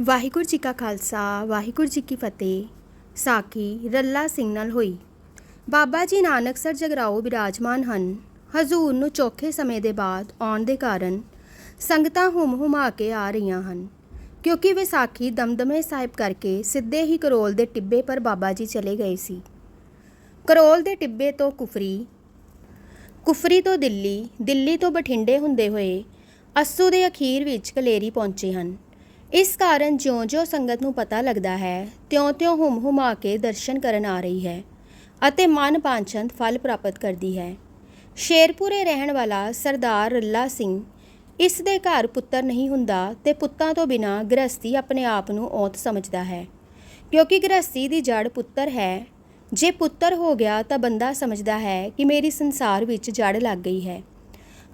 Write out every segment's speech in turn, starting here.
ਵਾਹਿਗੁਰੂ ਜੀ ਕਾ ਖਾਲਸਾ, ਵਾਹਿਗੁਰੂ ਜੀ ਕੀ ਫਤਿਹ। ਸਾਖੀ ਰੱਲਾ ਸਿੰਘ ਨਾਲ ਹੋਈ। ਬਾਬਾ ਜੀ ਨਾਨਕ ਸਰ ਜਗਰਾਓ ਬਿਰਾਜਮਾਨ ਹਨ। ਹਜ਼ੂਰ ਨੂੰ ਚੌਥੇ ਸਮੇਂ ਦੇ ਬਾਅਦ ਆਉਣ ਦੇ ਕਾਰਨ ਸੰਗਤਾਂ ਹੁਮ ਹੁਮਾ ਕੇ ਆ ਰਹੀਆਂ ਹਨ। ਕਿਉਂਕਿ ਵਿਸਾਖੀ ਦਮਦਮੇ ਸਾਹਿਬ ਕਰਕੇ ਸਿੱਧੇ ਹੀ ਕਰੋਲ ਦੇ ਟਿੱਬੇ ਪਰ ਬਾਬਾ ਜੀ ਚਲੇ ਗਏ ਸੀ। ਕਰੋਲ ਦੇ ਟਿੱਬੇ ਤੋਂ ਕੁਫਰੀ ਕੁਫਰੀ ਤੋਂ ਦਿੱਲੀ ਦਿੱਲੀ ਤੋਂ ਬਠਿੰਡੇ ਹੁੰਦੇ ਹੋਏ ਅੱਸੂ ਦੇ ਅਖੀਰ ਵਿੱਚ ਕਲੇਰੀ ਪਹੁੰਚੇ ਹਨ। ਇਸ ਕਾਰਨ ਜਿਉਂ-ਜਿਉਂ ਸੰਗਤ ਨੂੰ ਪਤਾ ਲੱਗਦਾ ਹੈ, ਤਿਉਂ-ਤਿਉਂ ਹੁਮ-ਹੁਮਾ ਕੇ ਦਰਸ਼ਨ ਕਰਨ ਆ ਰਹੀ ਹੈ ਅਤੇ ਮਨ ਪਾਂਛੰਦ ਫਲ ਪ੍ਰਾਪਤ ਕਰਦੀ ਹੈ। ਸ਼ੇਰਪੁਰੇ ਰਹਿਣ ਵਾਲਾ ਸਰਦਾਰ ਰੱਲਾ ਸਿੰਘ ਇਸ ਦੇ ਘਰ ਪੁੱਤਰ ਨਹੀਂ ਹੁੰਦਾ ਤੇ ਪੁੱਤਾਂ ਤੋਂ ਬਿਨਾ ਗ੍ਰਸਤੀ ਆਪਣੇ ਆਪ ਨੂੰ ਔਤ ਸਮਝਦਾ ਹੈ, ਕਿਉਂਕਿ ਗ੍ਰਸਤੀ ਦੀ ਜੜ ਪੁੱਤਰ ਹੈ। ਜੇ ਪੁੱਤਰ ਹੋ ਗਿਆ ਤਾਂ ਬੰਦਾ ਸਮਝਦਾ ਹੈ ਕਿ ਮੇਰੀ ਸੰਸਾਰ ਵਿੱਚ ਜੜ ਲੱਗ ਗਈ ਹੈ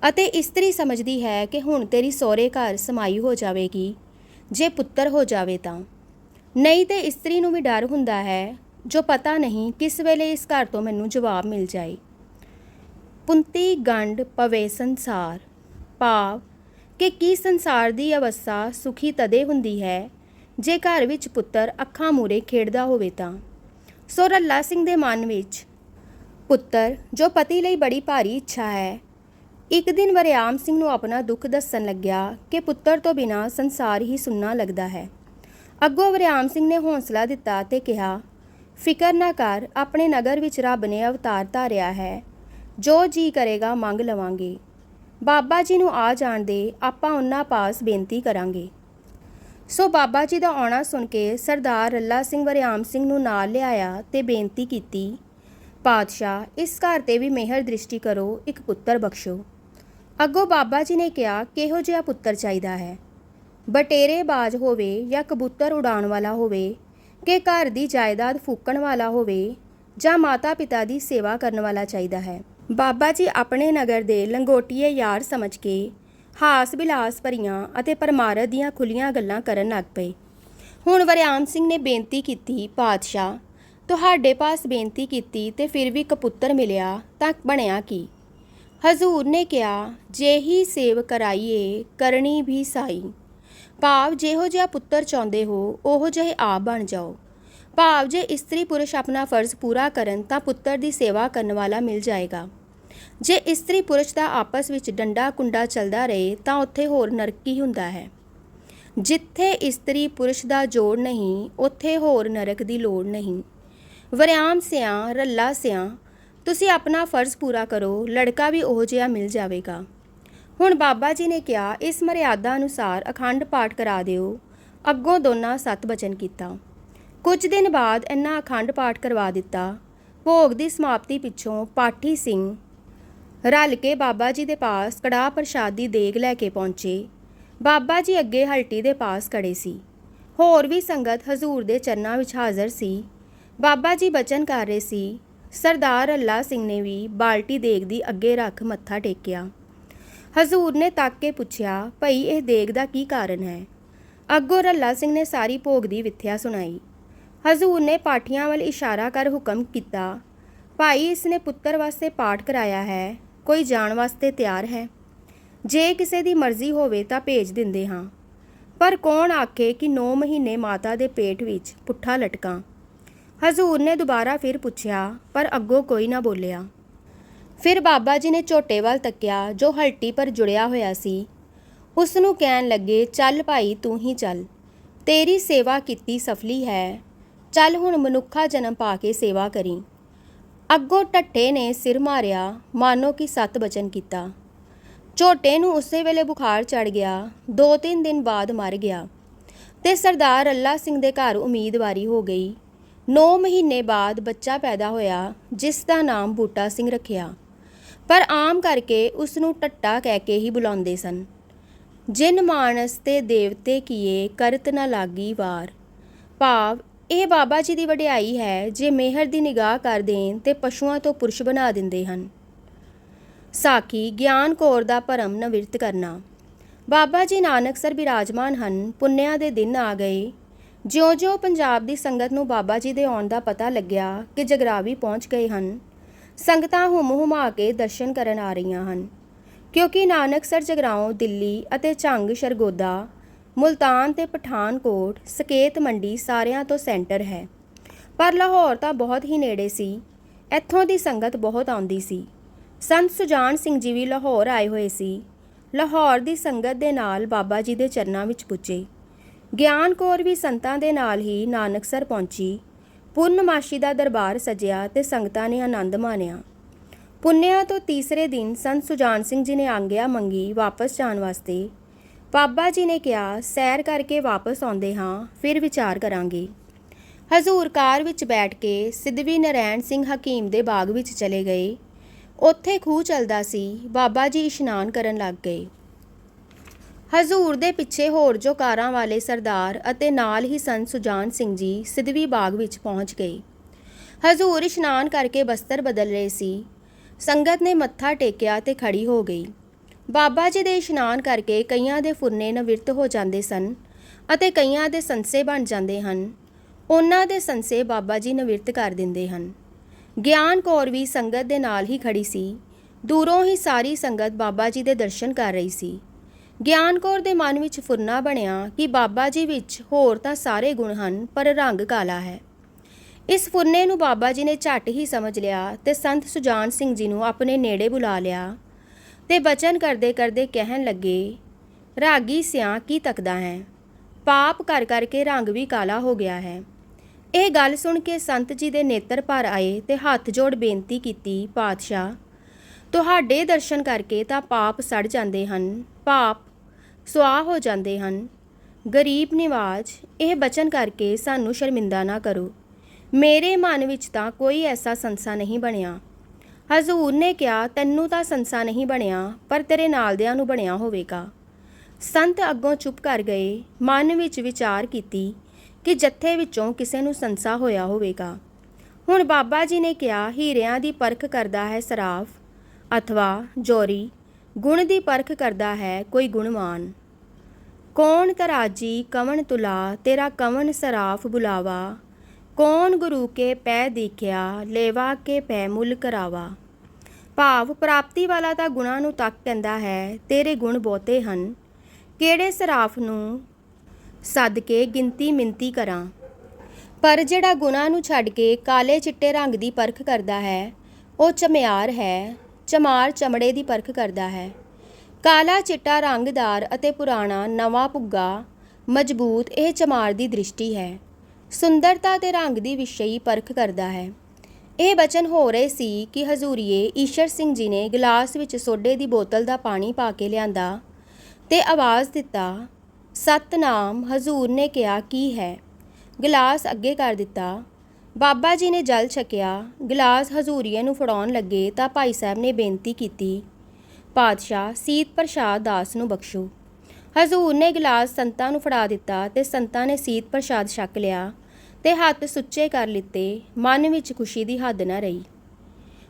ਅਤੇ ਇਸਤਰੀ ਸਮਝਦੀ ਹੈ ਕਿ ਹੁਣ ਤੇਰੀ ਸਹੁਰੇ ਘਰ ਸਮਾਈ ਹੋ ਜਾਵੇਗੀ। ਜੇ ਪੁੱਤਰ ਹੋ ਜਾਵੇ ਤਾਂ। ਨਹੀਂ ਤੇ ਇਸਤਰੀ ਨੂੰ ਵੀ ਡਰ ਹੁੰਦਾ ਹੈ, ਜੋ ਪਤਾ ਨਹੀਂ ਕਿਸ ਵੇਲੇ ਇਸ ਘਰ ਤੋਂ ਮੈਨੂੰ ਜਵਾਬ ਮਿਲ ਜਾਏ। ਪੁੰਤੀ ਗੰਡ ਪਵੇ ਸੰਸਾਰ, ਭਾਵ ਕਿ ਕੀ ਸੰਸਾਰ ਦੀ ਅਵਸਥਾ ਸੁਖੀ ਤਦੇ ਹੁੰਦੀ ਹੈ, ਜੇ ਘਰ ਵਿੱਚ ਪੁੱਤਰ ਅੱਖਾਂ ਮੂਰੇ ਖੇਡਦਾ ਹੋਵੇ ਤਾਂ। ਸੋ ਰੱਲਾ ਸਿੰਘ ਦੇ ਮਨ ਵਿੱਚ, ਪੁੱਤਰ, ਜੋ ਪਤੀ ਲਈ ਬੜੀ ਭਾਰੀ ਇੱਛਾ ਹੈ ਇੱਕ ਦਿਨ ਵਰਿਆਮ ਸਿੰਘ ਨੂੰ ਆਪਣਾ ਦੁੱਖ ਦੱਸਣ ਲੱਗਿਆ ਕਿ ਪੁੱਤਰ ਤੋਂ ਬਿਨਾ ਸੰਸਾਰ ਹੀ ਸੁੰਨਾ ਲੱਗਦਾ ਹੈ। ਅੱਗੋਂ ਵਰਿਆਮ ਸਿੰਘ ਨੇ ਹੌਸਲਾ ਦਿੱਤਾ ਤੇ ਕਿਹਾ, ਫਿਕਰ ਨਾ ਕਰ, ਆਪਣੇ ਨਗਰ ਵਿੱਚ ਰੱਬ ਨੇ ਅਵਤਾਰ ਧਾਰਿਆ ਹੈ। ਜੋ ਜੀ ਕਰੇਗਾ ਮੰਗ ਲਵਾਂਗੇ। ਬਾਬਾ ਜੀ ਨੂੰ ਆ ਜਾਣ ਦੇ, ਆਪਾਂ ਉਹਨਾਂ ਪਾਸ ਬੇਨਤੀ ਕਰਾਂਗੇ ਸੋ ਬਾਬਾ ਜੀ ਦਾ ਆਉਣਾ ਸੁਣ ਕੇ ਸਰਦਾਰ ਰੱਲਾ ਸਿੰਘ ਵਰਿਆਮ ਸਿੰਘ ਨੂੰ ਨਾਲ ਲਿਆਇਆ ਤੇ ਬੇਨਤੀ ਕੀਤੀ, ਪਾਤਸ਼ਾਹ, ਇਸ ਘਰ ਤੇ ਵੀ ਮਿਹਰ ਦ੍ਰਿਸ਼ਟੀ ਕਰੋ, ਇੱਕ ਪੁੱਤਰ ਬਖਸ਼ੋ। ਅੱਗੋਂ ਬਾਬਾ ਜੀ ਨੇ ਕਿਹਾ, ਕਿਹੋ ਜਿਹਾ ਪੁੱਤਰ ਚਾਹੀਦਾ ਹੈ? ਬਟੇਰੇ ਬਾਜ ਹੋਵੇ ਜਾਂ ਕਬੂਤਰ ਉਡਾਉਣ ਵਾਲਾ ਹੋਵੇ, ਕਿ ਘਰ ਦੀ ਜਾਇਦਾਦ ਫੂਕਣ ਵਾਲਾ ਹੋਵੇ, ਜਾਂ ਮਾਤਾ ਪਿਤਾ ਦੀ ਸੇਵਾ ਕਰਨ ਵਾਲਾ ਚਾਹੀਦਾ ਹੈ? ਬਾਬਾ ਜੀ ਆਪਣੇ ਨਗਰ ਦੇ ਲੰਗੋਟੀਏ ਯਾਰ ਸਮਝ ਕੇ ਹਾਸ ਬਿਲਾਸ ਭਰੀਆਂ ਅਤੇ ਪਰਮਾਰਥ ਦੀਆਂ ਖੁੱਲੀਆਂ ਗੱਲਾਂ ਕਰਨ ਲੱਗ ਪਏ। ਹੁਣ ਵਰਿਆਮ ਸਿੰਘ ਨੇ ਬੇਨਤੀ ਕੀਤੀ, ਪਾਤਸ਼ਾਹ, ਤੁਹਾਡੇ ਪਾਸ ਬੇਨਤੀ ਕੀਤੀ ਤੇ ਫਿਰ ਵੀ ਕਪੁੱਤਰ ਮਿਲਿਆ ਤਾਂ ਬਣਿਆ ਕੀ? ਹਜ਼ੂਰ ਨੇ ਕਿਹਾ, ਜੇ ਹੀ ਸੇਵ ਕਰਾਈਏ, ਕਰਨੀ ਵੀ ਸਾਈ। ਭਾਵ ਜਿਹੋ ਜਿਹਾ ਪੁੱਤਰ ਚਾਹੁੰਦੇ ਹੋ, ਉਹੋ ਜਿਹੇ ਆਪ ਬਣ ਜਾਓ। ਭਾਵ ਜੇ ਇਸਤਰੀ ਪੁਰਸ਼ ਆਪਣਾ ਫਰਜ਼ ਪੂਰਾ ਕਰਨ, ਤਾਂ ਪੁੱਤਰ ਦੀ ਸੇਵਾ ਕਰਨ ਵਾਲਾ ਮਿਲ ਜਾਏਗਾ। ਜੇ ਇਸਤਰੀ ਪੁਰਸ਼ ਦਾ ਆਪਸ ਵਿੱਚ ਡੰਡਾ ਕੁੰਡਾ ਚੱਲਦਾ ਰਹੇ, ਤਾਂ ਉੱਥੇ ਹੋਰ ਨਰਕ ਹੀ ਹੁੰਦਾ ਹੈ? ਜਿੱਥੇ ਇਸਤਰੀ ਪੁਰਸ਼ ਦਾ ਜੋੜ ਨਹੀਂ, ਉੱਥੇ ਹੋਰ ਨਰਕ ਦੀ ਲੋੜ ਨਹੀਂ। ਵਰਿਆਮ ਸਿਆਂ, ਰੱਲਾ ਸਿਆਂ ਤੁਸੀਂ ਆਪਣਾ ਫਰਜ਼ ਪੂਰਾ ਕਰੋ, ਲੜਕਾ ਵੀ ਉਹੋ ਜਿਹਾ ਮਿਲ ਜਾਵੇਗਾ। ਹੁਣ ਬਾਬਾ ਜੀ ਨੇ ਕਿਹਾ, ਇਸ ਮਰਿਆਦਾ ਅਨੁਸਾਰ ਅਖੰਡ ਪਾਠ ਕਰਾ ਦਿਓ। ਅੱਗੋਂ ਦੋਨਾਂ ਸਤ ਬਚਨ ਕੀਤਾ। ਕੁਝ ਦਿਨ ਬਾਅਦ ਇਹਨਾਂ ਅਖੰਡ ਪਾਠ ਕਰਵਾ ਦਿੱਤਾ। ਭੋਗ ਦੀ ਸਮਾਪਤੀ ਪਿੱਛੋਂ ਪਾਠੀ ਸਿੰਘ ਰਲ ਕੇ ਬਾਬਾ ਜੀ ਦੇ ਪਾਸ ਕੜਾਹ ਪ੍ਰਸ਼ਾਦ ਦੀ ਦੇਗ ਲੈ ਕੇ ਪਹੁੰਚੇ। ਬਾਬਾ ਜੀ ਅੱਗੇ ਹਲਟੀ ਦੇ ਪਾਸ ਖੜੇ ਸੀ। ਹੋਰ ਵੀ ਸੰਗਤ ਹਜ਼ੂਰ ਦੇ ਚਰਨਾਂ ਵਿੱਚ ਹਾਜ਼ਰ ਸੀ। ਬਾਬਾ ਜੀ ਬਚਨ ਕਰ ਰਹੇ ਸੀ ਸਰਦਾਰ ਅੱਲਾ ਸਿੰਘ ਨੇ ਵੀ ਬਾਲਟੀ ਦੇਗ ਦੀ ਅੱਗੇ ਰੱਖ ਮੱਥਾ ਟੇਕਿਆ। ਹਜ਼ੂਰ ਨੇ ਤੱਕ ਕੇ ਪੁੱਛਿਆ, ਭਈ, ਇਹ ਦੇਗ ਦਾ ਕੀ ਕਾਰਨ ਹੈ? ਅੱਗੋਂ ਰੱਲਾ ਸਿੰਘ ਨੇ ਸਾਰੀ ਭੋਗ ਦੀ ਵਿਥਿਆ ਸੁਣਾਈ। ਹਜ਼ੂਰ ਨੇ ਪਾਠੀਆਂ ਵੱਲ ਇਸ਼ਾਰਾ ਕਰ ਹੁਕਮ ਕੀਤਾ, ਭਾਈ, ਇਸ ਨੇ ਪੁੱਤਰ ਵਾਸਤੇ ਪਾਠ ਕਰਾਇਆ ਹੈ, ਕੋਈ ਜਾਣ ਵਾਸਤੇ ਤਿਆਰ ਹੈ? ਜੇ ਕਿਸੇ ਦੀ ਮਰਜ਼ੀ ਹੋਵੇ ਤਾਂ ਭੇਜ ਦਿੰਦੇ ਹਾਂ। ਪਰ ਕੌਣ ਆਖੇ ਕਿ 9 ਮਹੀਨੇ ਮਾਤਾ ਦੇ ਪੇਟ ਵਿੱਚ ਪੁੱਠਾ ਲਟਕਾਂ? ਹਜ਼ੂਰ ਨੇ ਦੁਬਾਰਾ ਫਿਰ ਪੁੱਛਿਆ, ਪਰ ਅੱਗੋਂ ਕੋਈ ਨਾ ਬੋਲਿਆ। ਫਿਰ ਬਾਬਾ ਜੀ ਨੇ ਝੋਟੇ ਵੱਲ ਤੱਕਿਆ, ਜੋ ਹਲਟੀ ਪਰ ਜੁੜਿਆ ਹੋਇਆ ਸੀ। ਉਸ ਨੂੰ ਕਹਿਣ ਲੱਗੇ, ਚੱਲ ਭਾਈ, ਤੂੰ ਹੀ ਚੱਲ। ਤੇਰੀ ਸੇਵਾ ਕੀਤੀ ਸਫਲੀ ਹੈ। ਚੱਲ ਹੁਣ ਮਨੁੱਖਾ ਜਨਮ ਪਾ ਕੇ ਸੇਵਾ ਕਰੀ। ਅੱਗੋਂ ਟੱਟੇ ਨੇ ਸਿਰ ਮਾਰਿਆ, ਮਾਨੋ ਕਿ ਸਤ ਬਚਨ ਕੀਤਾ। ਝੋਟੇ ਨੂੰ ਉਸੇ ਵੇਲੇ ਬੁਖਾਰ ਚੜ ਗਿਆ, ਦੋ ਤਿੰਨ ਦਿਨ ਬਾਅਦ ਮਰ ਗਿਆ। ਤੇ ਸਰਦਾਰ ਅੱਲਾ ਸਿੰਘ ਦੇ ਘਰ ਉਮੀਦਵਾਰੀ ਹੋ ਗਈ। 9 ਮਹੀਨੇ ਬਾਅਦ ਬੱਚਾ ਪੈਦਾ ਹੋਇਆ, ਜਿਸ ਦਾ ਨਾਮ ਬੂਟਾ ਸਿੰਘ ਰੱਖਿਆ। ਪਰ ਆਮ ਕਰਕੇ ਉਸ ਨੂੰ ਟੱਟਾ ਕਹਿ ਕੇ ਹੀ ਬੁਲਾਉਂਦੇ ਸਨ। ਜਿਨ ਮਾਨਸ ਤੇ ਦੇਵਤੇ ਕੀਏ ਕਰਤ ਨਾ ਲਾਗੀ ਵਾਰ। ਭਾਵ, ਇਹ ਬਾਬਾ ਜੀ ਦੀ ਵਡਿਆਈ ਹੈ ਜੇ ਮਿਹਰ ਦੀ ਨਿਗਾਹ ਕਰ ਦੇਣ ਤੇ ਪਸ਼ੂਆਂ ਤੋਂ ਪੁਰਸ਼ ਬਣਾ ਦਿੰਦੇ ਹਨ। ਸਾਖੀ, ਗਿਆਨ ਕੋਰ ਦਾ ਭਰਮ ਨਵਿਰਤ ਕਰਨਾ। ਬਾਬਾ ਜੀ ਨਾਨਕ ਸਰ ਬਿਰਾਜਮਾਨ ਹਨ, ਪੁੰਨਿਆ ਦੇ ਦਿਨ ਆ ਗਏ ਜਿਉਂ-ਜਿਉਂ ਪੰਜਾਬ ਦੀ ਸੰਗਤ ਨੂੰ ਬਾਬਾ ਜੀ ਦੇ ਆਉਣ ਦਾ ਪਤਾ ਲੱਗਿਆ ਕਿ ਜਗਰਾਵੀ ਪਹੁੰਚ ਗਏ ਹਨ, ਸੰਗਤਾਂ ਹੁਮ-ਹੁਮਾ ਕੇ ਦਰਸ਼ਨ ਕਰਨ ਆ ਰਹੀਆਂ ਹਨ। ਕਿਉਂਕਿ ਨਾਨਕਸਰ ਜਗਰਾਓਂ ਦਿੱਲੀ ਅਤੇ ਝੰਗ ਸ਼ਰਗੋਦਾ, ਮੁਲਤਾਨ ਤੇ ਪਠਾਨਕੋਟ, ਸਕੇਤ ਮੰਡੀ ਸਾਰਿਆਂ ਤੋਂ ਸੈਂਟਰ ਹੈ। ਪਰ ਲਾਹੌਰ ਤਾਂ ਬਹੁਤ ਹੀ ਨੇੜੇ ਸੀ। ਇੱਥੋਂ ਦੀ ਸੰਗਤ ਬਹੁਤ ਆਉਂਦੀ ਸੀ। ਸੰਤ ਸੁਜਾਨ ਸਿੰਘ ਜੀ ਵੀ ਲਾਹੌਰ ਆਏ ਹੋਏ ਸੀ। ਲਾਹੌਰ ਦੀ ਸੰਗਤ ਦੇ ਨਾਲ ਬਾਬਾ ਜੀ ਦੇ ਚਰਨਾਂ ਵਿੱਚ ਪੁੱਜੇ। ਗਿਆਨ ਕੌਰ ਵੀ ਸੰਤਾਂ ਦੇ ਨਾਲ ਹੀ ਨਾਨਕਸਰ ਪਹੁੰਚੀ। ਪੂਰਨਮਾਸ਼ੀ ਦਾ ਦਰਬਾਰ ਸਜਿਆ ਤੇ ਸੰਗਤਾਂ ਨੇ ਆਨੰਦ ਮਾਣਿਆ। ਪੁੰਨਿਆ ਤੋਂ ਤੀਸਰੇ ਦਿਨ ਸੰਤ ਸੁਜਾਨ ਸਿੰਘ ਜੀ ਨੇ ਆਗਿਆ ਮੰਗੀ ਵਾਪਸ ਜਾਣ ਵਾਸਤੇ। ਬਾਬਾ ਜੀ ਨੇ ਕਿਹਾ, ਸੈਰ ਕਰਕੇ ਵਾਪਸ ਆਉਂਦੇ ਹਾਂ, ਫਿਰ ਵਿਚਾਰ ਕਰਾਂਗੇ। ਹਜ਼ੂਰ ਕਾਰ ਵਿੱਚ ਬੈਠ ਕੇ ਸਿੱਧਵੀ ਨਰੈਣ ਸਿੰਘ ਹਕੀਮ ਦੇ ਬਾਗ ਵਿੱਚ ਚਲੇ ਗਏ। ਉੱਥੇ ਖੂਹ ਚੱਲਦਾ ਸੀ, ਬਾਬਾ ਜੀ ਇਸ਼ਨਾਨ ਕਰਨ ਲੱਗ ਗਏ। ਹਜ਼ੂਰ ਦੇ ਪਿੱਛੇ ਹੋਰ ਜੋ ਕਾਰਾਂ ਵਾਲੇ ਸਰਦਾਰ ਅਤੇ ਨਾਲ ਹੀ ਸੰਤ ਸੁਜਾਨ ਸਿੰਘ ਜੀ ਸਿੱਧਵੀ ਬਾਗ ਵਿੱਚ ਪਹੁੰਚ ਗਏ। ਹਜ਼ੂਰ ਇਸ਼ਨਾਨ ਕਰਕੇ ਬਸਤਰ ਬਦਲ ਰਹੇ ਸੀ। ਸੰਗਤ ਨੇ ਮੱਥਾ ਟੇਕਿਆ ਤੇ ਖੜੀ ਹੋ ਗਈ। ਬਾਬਾ ਜੀ ਦੇ ਇਸ਼ਨਾਨ ਕਰਕੇ ਕਈਆਂ ਦੇ ਫੁਰਨੇ ਨਵਿਰਤ ਹੋ ਜਾਂਦੇ ਸਨ ਅਤੇ ਕਈਆਂ ਦੇ ਸੰਸੇ ਬਣ ਜਾਂਦੇ ਹਨ। ਉਹਨਾਂ ਦੇ ਸੰਸੇ ਬਾਬਾ ਜੀ ਨਵਿਰਤ ਕਰ ਦਿੰਦੇ ਹਨ। ਗਿਆਨ ਕੌਰ ਵੀ ਸੰਗਤ ਦੇ ਨਾਲ ਹੀ ਖੜੀ ਸੀ। ਦੂਰੋਂ ਹੀ ਸਾਰੀ ਸੰਗਤ ਬਾਬਾ ਜੀ ਦੇ ਦਰਸ਼ਨ ਕਰ ਰਹੀ ਸੀ। ਗਿਆਨ ਕੌਰ ਦੇ ਮਨ ਵਿੱਚ ਫੁਰਨਾ ਬਣਿਆ ਕਿ ਬਾਬਾ ਜੀ ਵਿੱਚ ਹੋਰ ਤਾਂ ਸਾਰੇ ਗੁਣ ਹਨ, ਪਰ ਰੰਗ ਕਾਲਾ ਹੈ। ਇਸ ਫੁਰਨੇ ਨੂੰ ਬਾਬਾ ਜੀ ਨੇ ਝੱਟ ਹੀ ਸਮਝ ਲਿਆ ਤੇ ਸੰਤ ਸੁਜਾਨ ਸਿੰਘ ਜੀ ਨੂੰ ਆਪਣੇ ਨੇੜੇ ਬੁਲਾ ਲਿਆ ਤੇ ਬਚਨ ਕਰਦੇ ਕਰਦੇ ਕਹਿਣ ਲੱਗੇ, ਰਾਗੀ ਸਿਆਂ ਕੀ ਤੱਕਦਾ ਹੈ? ਪਾਪ ਕਰ ਕਰਕੇ ਰੰਗ ਵੀ ਕਾਲਾ ਹੋ ਗਿਆ ਹੈ। ਇਹ ਗੱਲ ਸੁਣ ਕੇ ਸੰਤ ਜੀ ਦੇ ਨੇਤਰ ਭਰ ਆਏ ਤੇ ਹੱਥ ਜੋੜ ਬੇਨਤੀ ਕੀਤੀ, ਪਾਤਸ਼ਾਹ, ਤੁਹਾਡੇ ਦਰਸ਼ਨ ਕਰਕੇ ਤਾਂ ਪਾਪ ਸੜ ਜਾਂਦੇ ਹਨ। ਪਾਪ ਸੁਆਹ ਹੋ ਜਾਂਦੇ ਹਨ। ਗਰੀਬ ਨਿਵਾਜ, ਇਹ ਬਚਨ ਕਰਕੇ ਸਾਨੂੰ ਸ਼ਰਮਿੰਦਾ ਨਾ ਕਰੋ। ਮੇਰੇ ਮਨ ਵਿੱਚ ਤਾਂ ਕੋਈ ਐਸਾ ਸੰਸਾ ਨਹੀਂ ਬਣਿਆ। ਹਜ਼ੂਰ ਨੇ ਕਿਹਾ, ਤੈਨੂੰ ਤਾਂ ਸੰਸਾ ਨਹੀਂ ਬਣਿਆ, ਪਰ ਤੇਰੇ ਨਾਲਦਿਆਂ ਨੂੰ ਬਣਿਆ ਹੋਵੇਗਾ। ਸੰਤ ਅੱਗੋਂ ਚੁੱਪ ਕਰ ਗਏ, ਮਨ ਵਿੱਚ ਵਿਚਾਰ ਕੀਤੀ ਕਿ ਜੱਥੇ ਵਿੱਚੋਂ ਕਿਸੇ ਨੂੰ ਸੰਸਾ ਹੋਇਆ ਹੋਵੇਗਾ। ਹੁਣ ਬਾਬਾ ਜੀ ਨੇ ਕਿਹਾ, ਹੀਰਿਆਂ ਦੀ ਪਰਖ ਕਰਦਾ ਹੈ ਸਰਾਫ, ਅਥਵਾ ਜੋਰੀ ਗੁਣ ਦੀ ਪਰਖ ਕਰਦਾ ਹੈ ਕੋਈ ਗੁਣਵਾਨ। ਕੌਣ ਤਰਾਜੀ ਕਵਣ ਤੁਲਾ, ਤੇਰਾ ਕਵਣ ਸਰਾਫ ਬੁਲਾਵਾ। ਕੌਣ ਗੁਰੂ ਕੇ ਪੈ ਦੇਖਿਆ, ਲੇਵਾ ਕੇ ਪੈ ਮੁੱਲ ਕਰਾਵਾ। ਭਾਵ ਪ੍ਰਾਪਤੀ ਵਾਲਾ ਤਾਂ ਗੁਣਾਂ ਨੂੰ ਤੱਕ ਕਹਿੰਦਾ ਹੈ, ਤੇਰੇ ਗੁਣ ਬਹੁਤੇ ਹਨ। ਕਿਹੜੇ ਸਰਾਫ ਨੂੰ ਸੱਦ ਕੇ ਗਿਣਤੀ ਮਿੰਤੀ ਕਰਾਂ? ਪਰ ਜਿਹੜਾ ਗੁਣਾਂ ਨੂੰ ਛੱਡ ਕੇ ਕਾਲੇ ਚਿੱਟੇ ਰੰਗ ਦੀ ਪਰਖ ਕਰਦਾ ਹੈ, ਉਹ ਚਮਿਆਰ ਹੈ। ਚਮਾਰ ਚਮੜੇ ਦੀ ਪਰਖ ਕਰਦਾ ਹੈ। ਕਾਲਾ ਚਿੱਟਾ ਰੰਗਦਾਰ ਅਤੇ ਪੁਰਾਣਾ ਨਵਾਂ ਪੁੱਗਾ ਮਜ਼ਬੂਤ ਇਹ ਚਮਾਰ ਦੀ ਦ੍ਰਿਸ਼ਟੀ ਹੈ। ਸੁੰਦਰਤਾ ਤੇ ਰੰਗ ਦੀ ਵਿਸ਼ਈ ਪਰਖ ਕਰਦਾ ਹੈ। ਇਹ ਬਚਨ ਹੋ ਰਹੇ ਸੀ ਕਿ ਹਜ਼ੂਰੀਏ ਈਸ਼ਰ ਸਿੰਘ ਜੀ ਨੇ ਗਲਾਸ ਵਿੱਚ ਸੋਡੇ ਦੀ ਬੋਤਲ ਦਾ ਪਾਣੀ ਪਾ ਕੇ ਲਿਆਂਦਾ ਤੇ ਆਵਾਜ਼ ਦਿੱਤਾ, ਸਤਨਾਮ, ਹਜ਼ੂਰ ਨੇ ਕਿਹਾ, ਕੀ ਹੈ? ਗਲਾਸ ਅੱਗੇ ਕਰ ਦਿੱਤਾ ਬਾਬਾ ਜੀ ਨੇ ਜਲ ਛਕਿਆ, ਗਲਾਸ ਹਜ਼ੂਰੀਏ ਨੂੰ ਫੜਾਉਣ ਲੱਗੇ ਤਾਂ ਭਾਈ ਸਾਹਿਬ ਨੇ ਬੇਨਤੀ ਕੀਤੀ, ਪਾਤਸ਼ਾਹ, ਸੀਤ ਪ੍ਰਸ਼ਾਦ ਦਾਸ ਨੂੰ ਬਖਸ਼ੋ। ਹਜ਼ੂਰ ਨੇ ਗਲਾਸ ਸੰਤਾਂ ਨੂੰ ਫੜਾ ਦਿੱਤਾ ਤੇ ਸੰਤਾਂ ਨੇ ਸੀਤ ਪ੍ਰਸ਼ਾਦ ਛਕ ਲਿਆ ਤੇ ਹੱਥ ਸੁੱਚੇ ਕਰ ਲਿੱਤੇ, ਮਨ ਵਿੱਚ ਖੁਸ਼ੀ ਦੀ ਹੱਦ ਨਾ ਰਹੀ।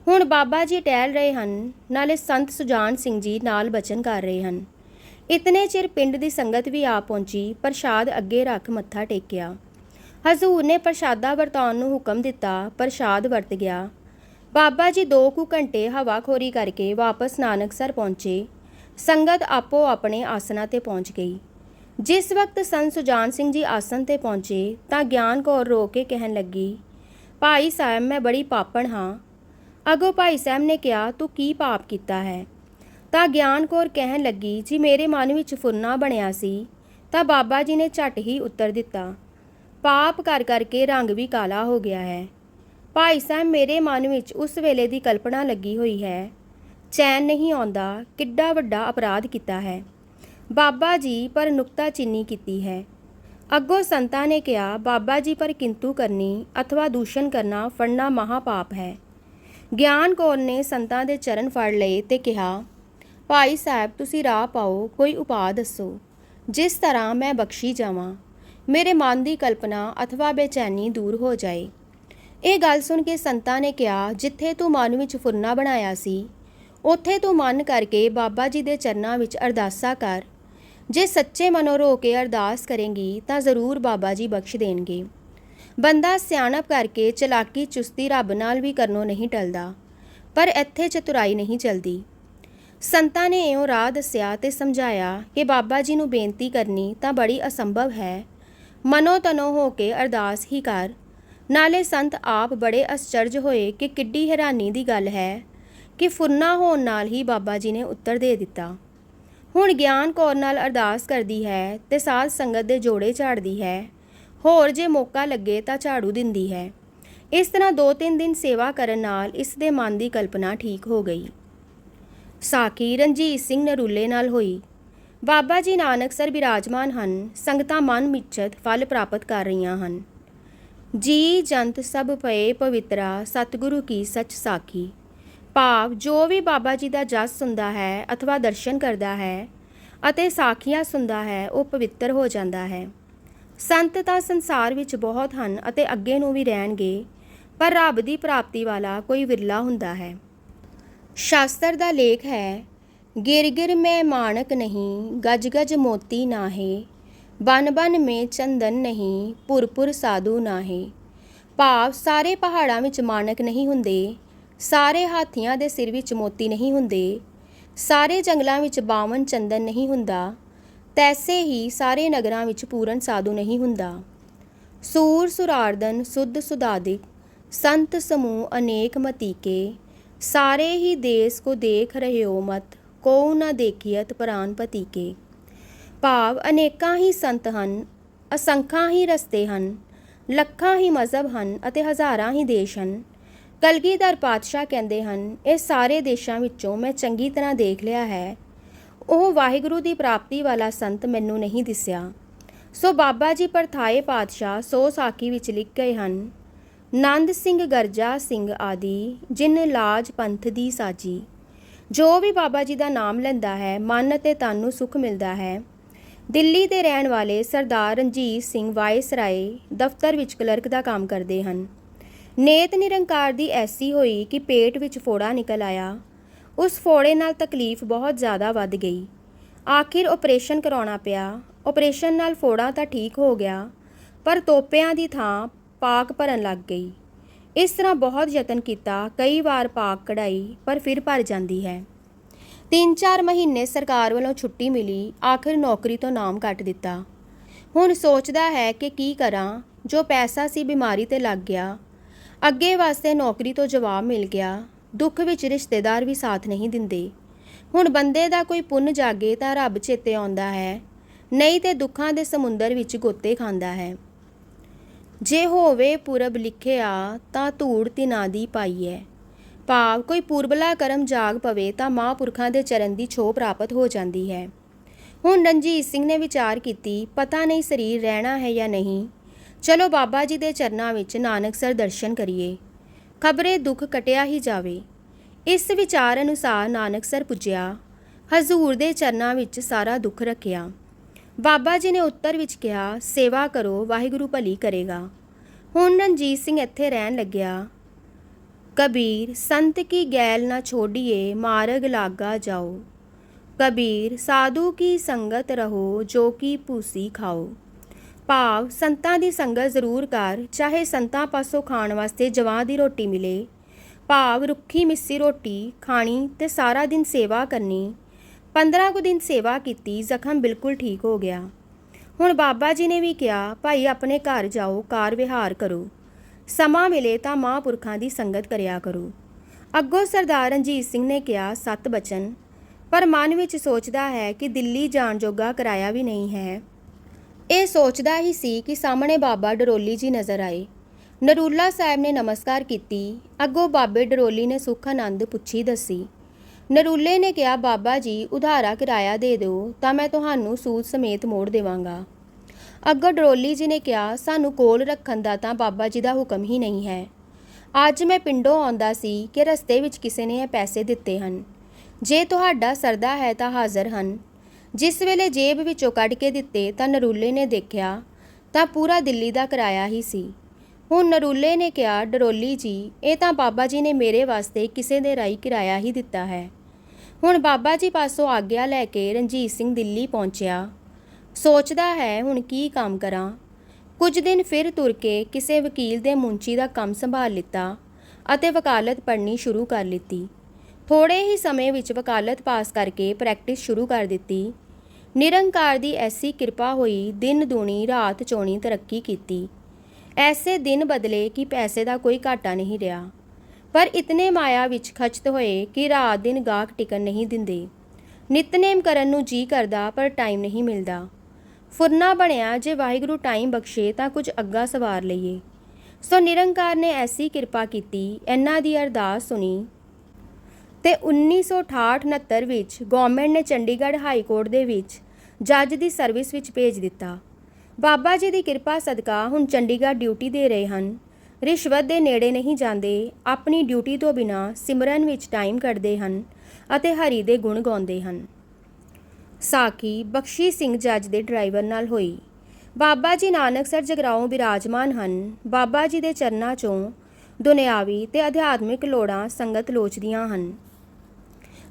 ਹੁਣ ਬਾਬਾ ਜੀ ਟਹਿਲ ਰਹੇ ਹਨ, ਨਾਲੇ ਸੰਤ ਸੁਜਾਨ ਸਿੰਘ ਜੀ ਨਾਲ ਬਚਨ ਕਰ ਰਹੇ ਹਨ। ਇਤਨੇ ਚਿਰ ਪਿੰਡ ਦੀ ਸੰਗਤ ਵੀ ਆ ਪਹੁੰਚੀ, ਪ੍ਰਸ਼ਾਦ ਅੱਗੇ ਰੱਖ ਮੱਥਾ ਟੇਕਿਆ। ਹਜ਼ੂਰ ਨੇ ਪ੍ਰਸ਼ਾਦਾ ਵਰਤਾਉਣ ਨੂੰ ਹੁਕਮ ਦਿੱਤਾ, ਪ੍ਰਸ਼ਾਦ ਵਰਤ ਗਿਆ। ਬਾਬਾ ਜੀ ਦੋ ਕੁ ਘੰਟੇ ਹਵਾਖੋਰੀ ਕਰਕੇ ਵਾਪਸ ਨਾਨਕਸਰ ਪਹੁੰਚੇ। ਸੰਗਤ ਆਪੋ ਆਪਣੇ ਆਸਨਾਂ ਤੇ ਪਹੁੰਚ ਗਈ। ਜਿਸ ਵਕਤ ਸੰਤ ਸੁਜਾਨ ਸਿੰਘ ਜੀ ਆਸਨ ਤੇ ਪਹੁੰਚੇ ਤਾਂ ਗਿਆਨ ਕੌਰ ਰੋ ਕੇ ਕਹਿਣ ਲੱਗੀ, ਭਾਈ ਸਾਹਿਬ, ਮੈਂ ਬੜੀ ਪਾਪਣ ਹਾਂ। ਅਗੋ ਭਾਈ ਸਾਹਿਬ ਨੇ ਕਿਹਾ, ਤੂੰ ਕੀ ਪਾਪ ਕੀਤਾ ਹੈ? ਤਾਂ ਗਿਆਨ ਕੌਰ ਕਹਿਣ ਲੱਗੀ, ਜੀ ਮੇਰੇ ਮਨ ਵਿੱਚ ਫੁਰਨਾ ਬਣਿਆ ਸੀ। ਤਾਂ ਬਾਬਾ ਜੀ ਨੇ ਝਟ ਹੀ ਉੱਤਰ ਦਿੱਤਾ ਪਾਪ ਕਰ ਕਰਕੇ ਰੰਗ ਵੀ ਕਾਲਾ ਹੋ ਗਿਆ ਹੈ। ਭਾਈ ਸਾਹਿਬ, ਮੇਰੇ ਮਨ ਵਿੱਚ ਉਸ ਵੇਲੇ ਦੀ ਕਲਪਨਾ ਲੱਗੀ ਹੋਈ ਹੈ। ਚੈਨ ਨਹੀਂ ਆਉਂਦਾ, ਕਿੱਡਾ ਵੱਡਾ ਅਪਰਾਧ ਕੀਤਾ ਹੈ। ਬਾਬਾ ਜੀ ਪਰ ਨੁਕਤਾ ਚੀਨੀ ਕੀਤੀ ਹੈ। ਅੱਗੋਂ ਸੰਤਾਂ ਨੇ ਕਿਹਾ, ਬਾਬਾ ਜੀ ਪਰ ਕਿੰਤੂ ਕਰਨੀ ਅਥਵਾ ਦੂਸ਼ਣ ਕਰਨਾ ਫੜਨਾ ਮਹਾ ਪਾਪ ਹੈ। ਗਿਆਨ ਕੌਰ ਨੇ ਸੰਤਾਂ ਦੇ ਚਰਨ ਫੜ ਲਏ ਤੇ ਕਿਹਾ, ਭਾਈ ਸਾਹਿਬ, ਤੁਸੀਂ ਰਾਹ ਪਾਓ, ਕੋਈ ਉਪਾਅ ਦੱਸੋ। ਜਿਸ ਤਰ੍ਹਾਂ ਮੈਂ ਬਖਸ਼ੀ ਜਾਵਾਂ। ਮੇਰੇ ਮਨ ਦੀ ਕਲਪਨਾ ਅਥਵਾ ਬੇਚੈਨੀ ਦੂਰ ਹੋ ਜਾਏ। ਇਹ ਗੱਲ ਸੁਣ ਕੇ ਸੰਤਾਂ ਨੇ ਕਿਹਾ, ਜਿੱਥੇ ਤੂੰ ਮਨ ਵਿੱਚ ਫੁਰਨਾ ਬਣਾਇਆ ਸੀ, ਉੱਥੇ ਤੂੰ ਮਨ ਕਰਕੇ ਬਾਬਾ ਜੀ ਦੇ ਚਰਨਾਂ ਵਿੱਚ ਅਰਦਾਸਾ ਕਰ। ਜੇ ਸੱਚੇ ਮਨੋਂ ਰੋ ਕੇ ਅਰਦਾਸ ਕਰੇਂਗੀ, ਤਾਂ ਜ਼ਰੂਰ ਬਾਬਾ ਜੀ ਬਖਸ਼ ਦੇਣਗੇ। ਬੰਦਾ ਸਿਆਣਪ ਕਰਕੇ ਚਲਾਕੀ ਚੁਸਤੀ ਰੱਬ ਨਾਲ ਵੀ ਕਰਨੋਂ ਨਹੀਂ ਟਲਦਾ, ਪਰ ਇੱਥੇ ਚਤੁਰਾਈ ਨਹੀਂ ਚਲਦੀ। ਸੰਤਾਂ ਨੇ ਇਉਂ ਰਾਹ ਦੱਸਿਆ ਤੇ ਸਮਝਾਇਆ ਕਿ ਬਾਬਾ ਜੀ ਨੂੰ ਬੇਨਤੀ ਕਰਨੀ ਤਾਂ ਬੜੀ ਅਸੰਭਵ ਹੈ। ਮਨੋ ਤਨੋ ਹੋ ਕੇ ਅਰਦਾਸ ਹੀ ਕਰ। ਨਾਲੇ ਸੰਤ ਆਪ ਬੜੇ ਅਸਚਰਜ ਹੋਏ ਕਿ ਕਿੱਡੀ ਹੈਰਾਨੀ ਦੀ ਗੱਲ ਹੈ ਕਿ ਫੁਰਨਾ ਹੋਣ ਨਾਲ ਹੀ ਬਾਬਾ ਜੀ ਨੇ ਉੱਤਰ ਦੇ ਦਿੱਤਾ। ਹੁਣ ਗਿਆਨ ਕੌਰ ਨਾਲ ਅਰਦਾਸ ਕਰਦੀ ਹੈ ਤੇ ਸਾਧ ਸੰਗਤ ਦੇ ਜੋੜੇ ਝਾੜਦੀ ਹੈ। ਹੋਰ ਜੇ ਮੌਕਾ ਲੱਗੇ ਤਾਂ ਝਾੜੂ ਦਿੰਦੀ ਹੈ। ਇਸ ਤਰ੍ਹਾਂ ਦੋ ਤਿੰਨ ਦਿਨ ਸੇਵਾ ਕਰਨ ਨਾਲ ਇਸ ਦੇ ਮਨ ਦੀ ਕਲਪਨਾ ਠੀਕ ਹੋ ਗਈ। ਸਾਖੀ ਰਣਜੀਤ ਸਿੰਘ ਨਰੂਲੇ ਨਾਲ ਹੋਈ। ਬਾਬਾ ਜੀ ਨਾਨਕ ਸਰ ਬਿਰਾਜਮਾਨ ਹਨ, ਸੰਗਤਾਂ ਮਨ ਮਿੱਛਤ ਫਲ ਪ੍ਰਾਪਤ ਕਰ ਰਹੀਆਂ ਹਨ। ਜੀ ਜੰਤ ਸਭ ਪਏ ਪਵਿੱਤਰਾ, ਸਤਿਗੁਰੂ ਕੀ ਸੱਚ ਸਾਖੀ। ਭਾਵ ਜੋ ਵੀ ਬਾਬਾ ਜੀ ਦਾ ਜਸ ਸੁਣਦਾ ਹੈ ਅਥਵਾ ਦਰਸ਼ਨ ਕਰਦਾ ਹੈ ਅਤੇ ਸਾਖੀਆਂ ਸੁਣਦਾ ਹੈ, ਉਹ ਪਵਿੱਤਰ ਹੋ ਜਾਂਦਾ ਹੈ। ਸੰਤ ਤਾਂ ਸੰਸਾਰ ਵਿੱਚ ਬਹੁਤ ਹਨ ਅਤੇ ਅੱਗੇ ਨੂੰ ਵੀ ਰਹਿਣਗੇ, ਪਰ ਰੱਬ ਦੀ ਪ੍ਰਾਪਤੀ ਵਾਲਾ ਕੋਈ ਵਿਰਲਾ ਹੁੰਦਾ ਹੈ। ਸ਼ਾਸਤਰ ਦਾ ਲੇਖ ਹੈ ਗਿਰ ਗਿਰ ਮੈਂ ਮਾਣਕ ਨਹੀਂ ਗਜ ਗਜ ਮੋਤੀ ਨਾਹੇ। ਬਨ ਬਨ ਮੇ ਚੰਦਨ ਨਹੀਂ, ਪੁਰਪੁਰ ਸਾਧੂ ਨਾਹੇ। ਭਾਵ ਸਾਰੇ ਪਹਾੜਾਂ ਵਿੱਚ ਮਾਣਕ ਨਹੀਂ ਹੁੰਦੇ, ਸਾਰੇ ਹਾਥੀਆਂ ਦੇ ਸਿਰ ਵਿੱਚ ਮੋਤੀ ਨਹੀਂ ਹੁੰਦੇ। ਸਾਰੇ ਜੰਗਲਾਂ ਵਿੱਚ ਬਾਵਨ ਚੰਦਨ ਨਹੀਂ ਹੁੰਦਾ, ਤੈਸੇ ਹੀ ਸਾਰੇ ਨਗਰਾਂ ਵਿੱਚ ਪੂਰਨ ਸਾਧੂ ਨਹੀਂ ਹੁੰਦਾ। ਸੂਰ ਸੁਰਾਰਦਨ ਸੁਧ ਸੁਦਾਦਿਕ ਸੰਤ ਸਮੂਹ ਅਨੇਕ ਮਤੀਕੇ, ਸਾਰੇ ਹੀ ਦੇਸ ਕੋ ਦੇਖ ਰਹੇ ਹੋ ਮਤ। ਕੋ ਨਾ ਦੇਖੀਅਤ ਪ੍ਰਾਨ ਪਤੀਕੇ ਭਾਵ ਅਨੇਕਾਂ ਹੀ ਸੰਤ ਹਨ, ਅਸੰਖਾਂ ਹੀ ਰਸਤੇ ਹਨ, ਲੱਖਾਂ ਹੀ ਮਜ਼ਹਬ ਹਨ ਅਤੇ ਹਜ਼ਾਰਾਂ ਹੀ ਦੇਸ਼ ਹਨ। ਕਲਗੀਧਰ ਪਾਤਸ਼ਾਹ ਕਹਿੰਦੇ ਹਨ, ਇਹ ਸਾਰੇ ਦੇਸ਼ਾਂ ਵਿੱਚੋਂ ਮੈਂ ਚੰਗੀ ਤਰ੍ਹਾਂ ਦੇਖ ਲਿਆ ਹੈ। ਉਹ ਵਾਹਿਗੁਰੂ ਦੀ ਪ੍ਰਾਪਤੀ ਵਾਲਾ ਸੰਤ ਮੈਨੂੰ ਨਹੀਂ ਦਿਸਿਆ। ਸੋ ਬਾਬਾ ਜੀ ਪਰਥਾਏ ਪਾਤਸ਼ਾਹ ਸੋ ਸਾਖੀ ਵਿੱਚ ਲਿਖ ਗਏ ਹਨ, ਨੰਦ ਸਿੰਘ, ਗਰਜਾ ਸਿੰਘ ਆਦਿ, ਜਿਨ ਲਾਜ ਪੰਥ ਦੀ ਸਾਜੀ। ਜੋ ਵੀ ਬਾਬਾ ਜੀ ਦਾ ਨਾਮ ਲੈਂਦਾ ਹੈ, ਮਨ ਅਤੇ ਤਨ ਨੂੰ ਸੁਖ ਮਿਲਦਾ ਹੈ। ਦਿੱਲੀ ਦੇ ਰਹਿਣ ਵਾਲੇ ਸਰਦਾਰ ਰਣਜੀਤ ਸਿੰਘ ਵਾਇਸਰਾਏ ਦਫ਼ਤਰ ਵਿੱਚ ਕਲਰਕ ਦਾ ਕੰਮ ਕਰਦੇ ਹਨ। ਨੇਤ ਨਿਰੰਕਾਰ ਦੀ ਐਸੀ ਹੋਈ ਕਿ ਪੇਟ ਵਿੱਚ ਫੋੜਾ ਨਿਕਲ ਆਇਆ। ਉਸ ਫੋੜੇ ਨਾਲ ਤਕਲੀਫ ਬਹੁਤ ਜ਼ਿਆਦਾ ਵੱਧ ਗਈ। ਆਖਿਰ ਆਪਰੇਸ਼ਨ ਕਰਾਉਣਾ ਪਿਆ। ਆਪਰੇਸ਼ਨ ਨਾਲ ਫੋੜਾ ਤਾਂ ਠੀਕ ਹੋ ਗਿਆ, ਪਰ ਤੋਪਿਆਂ ਦੀ ਥਾਂ ਪਾਕ ਭਰਨ ਲੱਗ ਗਈ। ਇਸ ਤਰ੍ਹਾਂ ਬਹੁਤ ਯਤਨ ਕੀਤਾ, ਕਈ ਵਾਰ ਪਾਕ ਕਢਾਈ, ਪਰ ਫਿਰ ਭਰ ਜਾਂਦੀ ਹੈ। ਤਿੰਨ ਚਾਰ ਮਹੀਨੇ ਸਰਕਾਰ ਵੱਲੋਂ ਛੁੱਟੀ ਮਿਲੀ, ਆਖਿਰ ਨੌਕਰੀ ਤੋਂ ਨਾਮ ਕੱਟ ਦਿੱਤਾ। ਹੁਣ ਸੋਚਦਾ ਹੈ ਕਿ ਕੀ ਕਰਾਂ, ਜੋ ਪੈਸਾ ਸੀ ਬਿਮਾਰੀ ਤੇ ਲੱਗ ਗਿਆ। ਅੱਗੇ ਵਾਸਤੇ ਨੌਕਰੀ ਤੋਂ ਜਵਾਬ ਮਿਲ ਗਿਆ। ਦੁੱਖ ਵਿੱਚ ਰਿਸ਼ਤੇਦਾਰ ਵੀ ਸਾਥ ਨਹੀਂ ਦਿੰਦੇ। ਹੁਣ ਬੰਦੇ ਦਾ ਕੋਈ ਪੁੰਨ ਜਾਗੇ ਤਾਂ ਰੱਬ ਚੇਤੇ ਆਉਂਦਾ ਹੈ। ਨਹੀਂ ਤੇ ਦੁੱਖਾਂ ਦੇ ਸਮੁੰਦਰ ਵਿੱਚ ਗੋਤੇ ਖਾਂਦਾ ਹੈ। ਜੇ ਹੋਵੇ ਪੁਰਬ ਲਿਖਿਆ, ਤਾਂ ਧੂੜ ਤਿਨਾ ਦੀ ਪਾਈਐ। ਭਾਵ ਕੋਈ ਪੁਰਬਲਾ ਕਰਮ ਜਾਗ ਪਵੇ, ਤਾਂ ਮਹਾਂਪੁਰਖਾਂ ਦੇ ਚਰਨ ਦੀ ਛੋਹ ਪ੍ਰਾਪਤ ਹੋ ਜਾਂਦੀ ਹੈ। ਹੁਣ ਰਣਜੀਤ ਸਿੰਘ ਨੇ ਵਿਚਾਰ ਕੀਤੀ, ਪਤਾ ਨਹੀਂ ਸਰੀਰ ਰਹਿਣਾ ਹੈ ਜਾਂ ਨਹੀਂ। ਚਲੋ ਬਾਬਾ ਜੀ ਦੇ ਚਰਨਾਂ ਵਿੱਚ ਨਾਨਕਸਰ ਦਰਸ਼ਨ ਕਰੀਏ। ਖਬਰੇ ਦੁੱਖ ਕਟਿਆ ਹੀ ਜਾਵੇ। ਇਸ ਵਿਚਾਰ ਅਨੁਸਾਰ ਨਾਨਕਸਰ ਪੁੱਜਿਆ। ਹਜ਼ੂਰ ਦੇ ਚਰਨਾਂ ਵਿੱਚ ਸਾਰਾ ਦੁੱਖ ਰੱਖਿਆ। ਬਾਬਾ ਜੀ ਨੇ ਉੱਤਰ ਵਿੱਚ ਕਿਹਾ, ਸੇਵਾ ਕਰੋ, ਵਾਹਿਗੁਰੂ ਭਲੀ ਕਰੇਗਾ। ਹੁਣ ਰਣਜੀਤ ਸਿੰਘ ਇੱਥੇ ਰਹਿਣ ਲੱਗਿਆ। ਕਬੀਰ, ਸੰਤ ਕੀ ਗੈਲ ਨਾ ਛੋੜੀਏ ਮਾਰਗ ਲਾਗਾ ਜਾਓ। ਕਬੀਰ, ਸਾਧੂ ਕੀ ਸੰਗਤ ਰਹੋ, ਜੋ ਕੀ ਭੂਸੀ ਖਾਓ। ਭਾਵ, ਸੰਤਾਂ ਦੀ ਸੰਗਤ ਜ਼ਰੂਰ ਕਰ, ਚਾਹੇ ਸੰਤਾਂ ਪਾਸੋਂ ਖਾਣ ਵਾਸਤੇ ਜਵਾਂ ਦੀ ਰੋਟੀ ਮਿਲੇ। ਭਾਵ, ਰੁੱਖੀ ਮਿੱਸੀ ਰੋਟੀ ਖਾਣੀ ਤੇ ਸਾਰਾ ਦਿਨ ਸੇਵਾ ਕਰਨੀ। 15 ਕੁ ਦਿਨ ਸੇਵਾ ਕੀਤੀ, ਜ਼ਖਮ ਬਿਲਕੁਲ ਠੀਕ ਹੋ ਗਿਆ। ਹੁਣ ਬਾਬਾ ਜੀ ਨੇ ਵੀ ਕਿਹਾ, ਭਾਈ, ਆਪਣੇ ਘਰ ਜਾਓ, ਕਾਰ ਵਿਹਾਰ ਕਰੋ। ਸਮਾਂ ਮਿਲੇ ਤਾਂ ਮਹਾਂਪੁਰਖਾਂ ਦੀ ਸੰਗਤ ਕਰਿਆ ਕਰੋ। ਅੱਗੋਂ ਸਰਦਾਰ ਰਣਜੀਤ ਸਿੰਘ ਨੇ ਕਿਹਾ, ਸਤ ਬਚਨ। ਪਰ ਮਨ ਵਿੱਚ ਸੋਚਦਾ ਹੈ ਕਿ ਦਿੱਲੀ ਜਾਣ ਜੋਗਾ ਕਿਰਾਇਆ ਵੀ ਨਹੀਂ ਹੈ। ਇਹ ਸੋਚਦਾ ਹੀ ਸੀ ਕਿ ਸਾਹਮਣੇ ਬਾਬਾ ਡਰੋਲੀ ਜੀ ਨਜ਼ਰ ਆਏ। ਨਰੂਲਾ ਸਾਹਿਬ ਨੇ ਨਮਸਕਾਰ ਕੀਤੀ। ਅੱਗੋਂ ਬਾਬੇ ਡਰੋਲੀ ਨੇ ਸੁੱਖ ਆਨੰਦ ਪੁੱਛੀ ਦੱਸੀ ਨਰੂਲੇ ਨੇ ਕਿਹਾ, ਬਾਬਾ ਜੀ, ਉਧਾਰਾ ਕਿਰਾਇਆ ਦੇ ਦਿਓ, ਤਾਂ ਮੈਂ ਤੁਹਾਨੂੰ ਸੂਦ ਸਮੇਤ ਮੋੜ ਦੇਵਾਂਗਾ। ਅੱਗੋਂ ਡਰੋਲੀ ਜੀ ਨੇ ਕਿਹਾ, ਸਾਨੂੰ ਕੋਲ ਰੱਖਣ ਦਾ ਤਾਂ ਬਾਬਾ ਜੀ ਦਾ ਹੁਕਮ ਹੀ ਨਹੀਂ ਹੈ। ਅੱਜ ਮੈਂ ਪਿੰਡੋਂ ਆਉਂਦਾ ਸੀ ਕਿ ਰਸਤੇ ਵਿੱਚ ਕਿਸੇ ਨੇ ਇਹ ਪੈਸੇ ਦਿੱਤੇ ਹਨ। ਜੇ ਤੁਹਾਡਾ ਸਰਦਾ ਹੈ ਤਾਂ ਹਾਜ਼ਰ ਹਨ। ਜਿਸ ਵੇਲੇ ਜੇਬ ਵਿੱਚੋਂ ਕੱਢ ਕੇ ਦਿੱਤੇ ਤਾਂ ਨਰੂਲੇ ਨੇ ਦੇਖਿਆ, ਤਾਂ ਪੂਰਾ ਦਿੱਲੀ ਦਾ ਕਿਰਾਇਆ ਹੀ ਸੀ। ਹੁਣ ਨਰੂਲੇ ਨੇ ਕਿਹਾ, ਡਰੋਲੀ ਜੀ, ਇਹ ਤਾਂ ਬਾਬਾ ਜੀ ਨੇ ਮੇਰੇ ਵਾਸਤੇ ਕਿਸੇ ਦੇ ਰਾਈ ਕਿਰਾਇਆ ਹੀ ਦਿੱਤਾ ਹੈ। ਹੁਣ ਬਾਬਾ ਜੀ ਪਾਸੋਂ ਆਗਿਆ ਲੈ ਕੇ ਰਣਜੀਤ ਸਿੰਘ ਦਿੱਲੀ ਪਹੁੰਚਿਆ। ਸੋਚਦਾ ਹੈ, ਹੁਣ ਕੀ ਕੰਮ ਕਰਾਂ? ਕੁਝ ਦਿਨ ਫਿਰ ਤੁਰ ਕੇ ਕਿਸੇ ਵਕੀਲ ਦੇ ਮੁੰਚੀ ਦਾ ਕੰਮ ਸੰਭਾਲ ਲਿੱਤਾ ਅਤੇ ਵਕਾਲਤ ਪੜ੍ਹਨੀ ਸ਼ੁਰੂ ਕਰ ਲਿੱਤੀ। ਥੋੜੇ ਹੀ ਸਮੇਂ ਵਿੱਚ ਵਕਾਲਤ ਪਾਸ ਕਰਕੇ ਪ੍ਰੈਕਟਿਸ ਸ਼ੁਰੂ ਕਰ ਦਿੱਤੀ। ਨਿਰੰਕਾਰ ਦੀ ਐਸੀ ਕਿਰਪਾ ਹੋਈ, ਦਿਨ ਦੂਣੀ, ਰਾਤ ਚੋਣੀ ਤਰੱਕੀ ਕੀਤੀ। ਐਸੇ ਦਿਨ ਬਦਲੇ ਕਿ ਪੈਸੇ ਦਾ ਕੋਈ ਘਾਟਾ ਨਹੀਂ ਰਿਹਾ। ਪਰ ਇਤਨੇ ਮਾਇਆ ਵਿੱਚ ਖਚਤ ਹੋਏ ਕਿ ਰਾਤ ਦਿਨ ਗਾਹਕ ਟਿਕਣ ਨਹੀਂ ਦਿੰਦੇ। ਨਿਤਨੇਮ ਕਰਨ ਨੂੰ ਜੀ ਕਰਦਾ ਪਰ ਟਾਈਮ ਨਹੀਂ ਮਿਲਦਾ। ਫੁਰਨਾ ਬਣਿਆ ਜੇ ਵਾਹਿਗੁਰੂ ਟਾਈਮ ਬਖਸ਼ੇ ਤਾਂ ਕੁਝ ਅੱਗਾ ਸਵਾਰ ਲਈਏ। ਸੋ ਨਿਰੰਕਾਰ ਨੇ ਐਸੀ ਕਿਰਪਾ ਕੀਤੀ, ਇਹਨਾਂ ਦੀ ਅਰਦਾਸ ਸੁਣੀ। ਤੇ 1968-69 ਵਿੱਚ ਗਵਰਨਮੈਂਟ ਨੇ ਚੰਡੀਗੜ੍ਹ ਹਾਈ ਕੋਰਟ ਦੇ ਵਿੱਚ ਜੱਜ ਦੀ ਸਰਵਿਸ ਵਿੱਚ ਭੇਜ ਦਿੱਤਾ। ਬਾਬਾ ਜੀ ਦੀ ਕਿਰਪਾ ਸਦਕਾ ਹੁਣ ਚੰਡੀਗੜ੍ਹ ਡਿਊਟੀ ਦੇ ਰਹੇ ਹਨ। ਰਿਸ਼ਵਤ ਦੇ ਨੇੜੇ ਨਹੀਂ ਜਾਂਦੇ, ਆਪਣੀ ਡਿਊਟੀ ਤੋਂ ਬਿਨਾ ਸਿਮਰਨ ਵਿੱਚ ਟਾਈਮ ਕੱਢਦੇ ਹਨ ਅਤੇ ਹਰੀ ਦੇ ਗੁਣ ਗਾਉਂਦੇ ਹਨ। ਸਾਕੀ ਬਖਸ਼ੀ ਸਿੰਘ ਜੱਜ ਦੇ ਡਰਾਈਵਰ ਨਾਲ ਹੋਈ। ਬਾਬਾ ਜੀ ਨਾਨਕ ਸਰ ਜਗਰਾਉਂ ਬਿਰਾਜਮਾਨ ਹਨ। ਬਾਬਾ ਜੀ ਦੇ ਚਰਨਾਂ ਚੋਂ ਦੁਨਿਆਵੀ ਤੇ ਅਧਿਆਤਮਿਕ ਲੋੜਾਂ ਸੰਗਤ ਲੋਚਦੀਆਂ ਹਨ।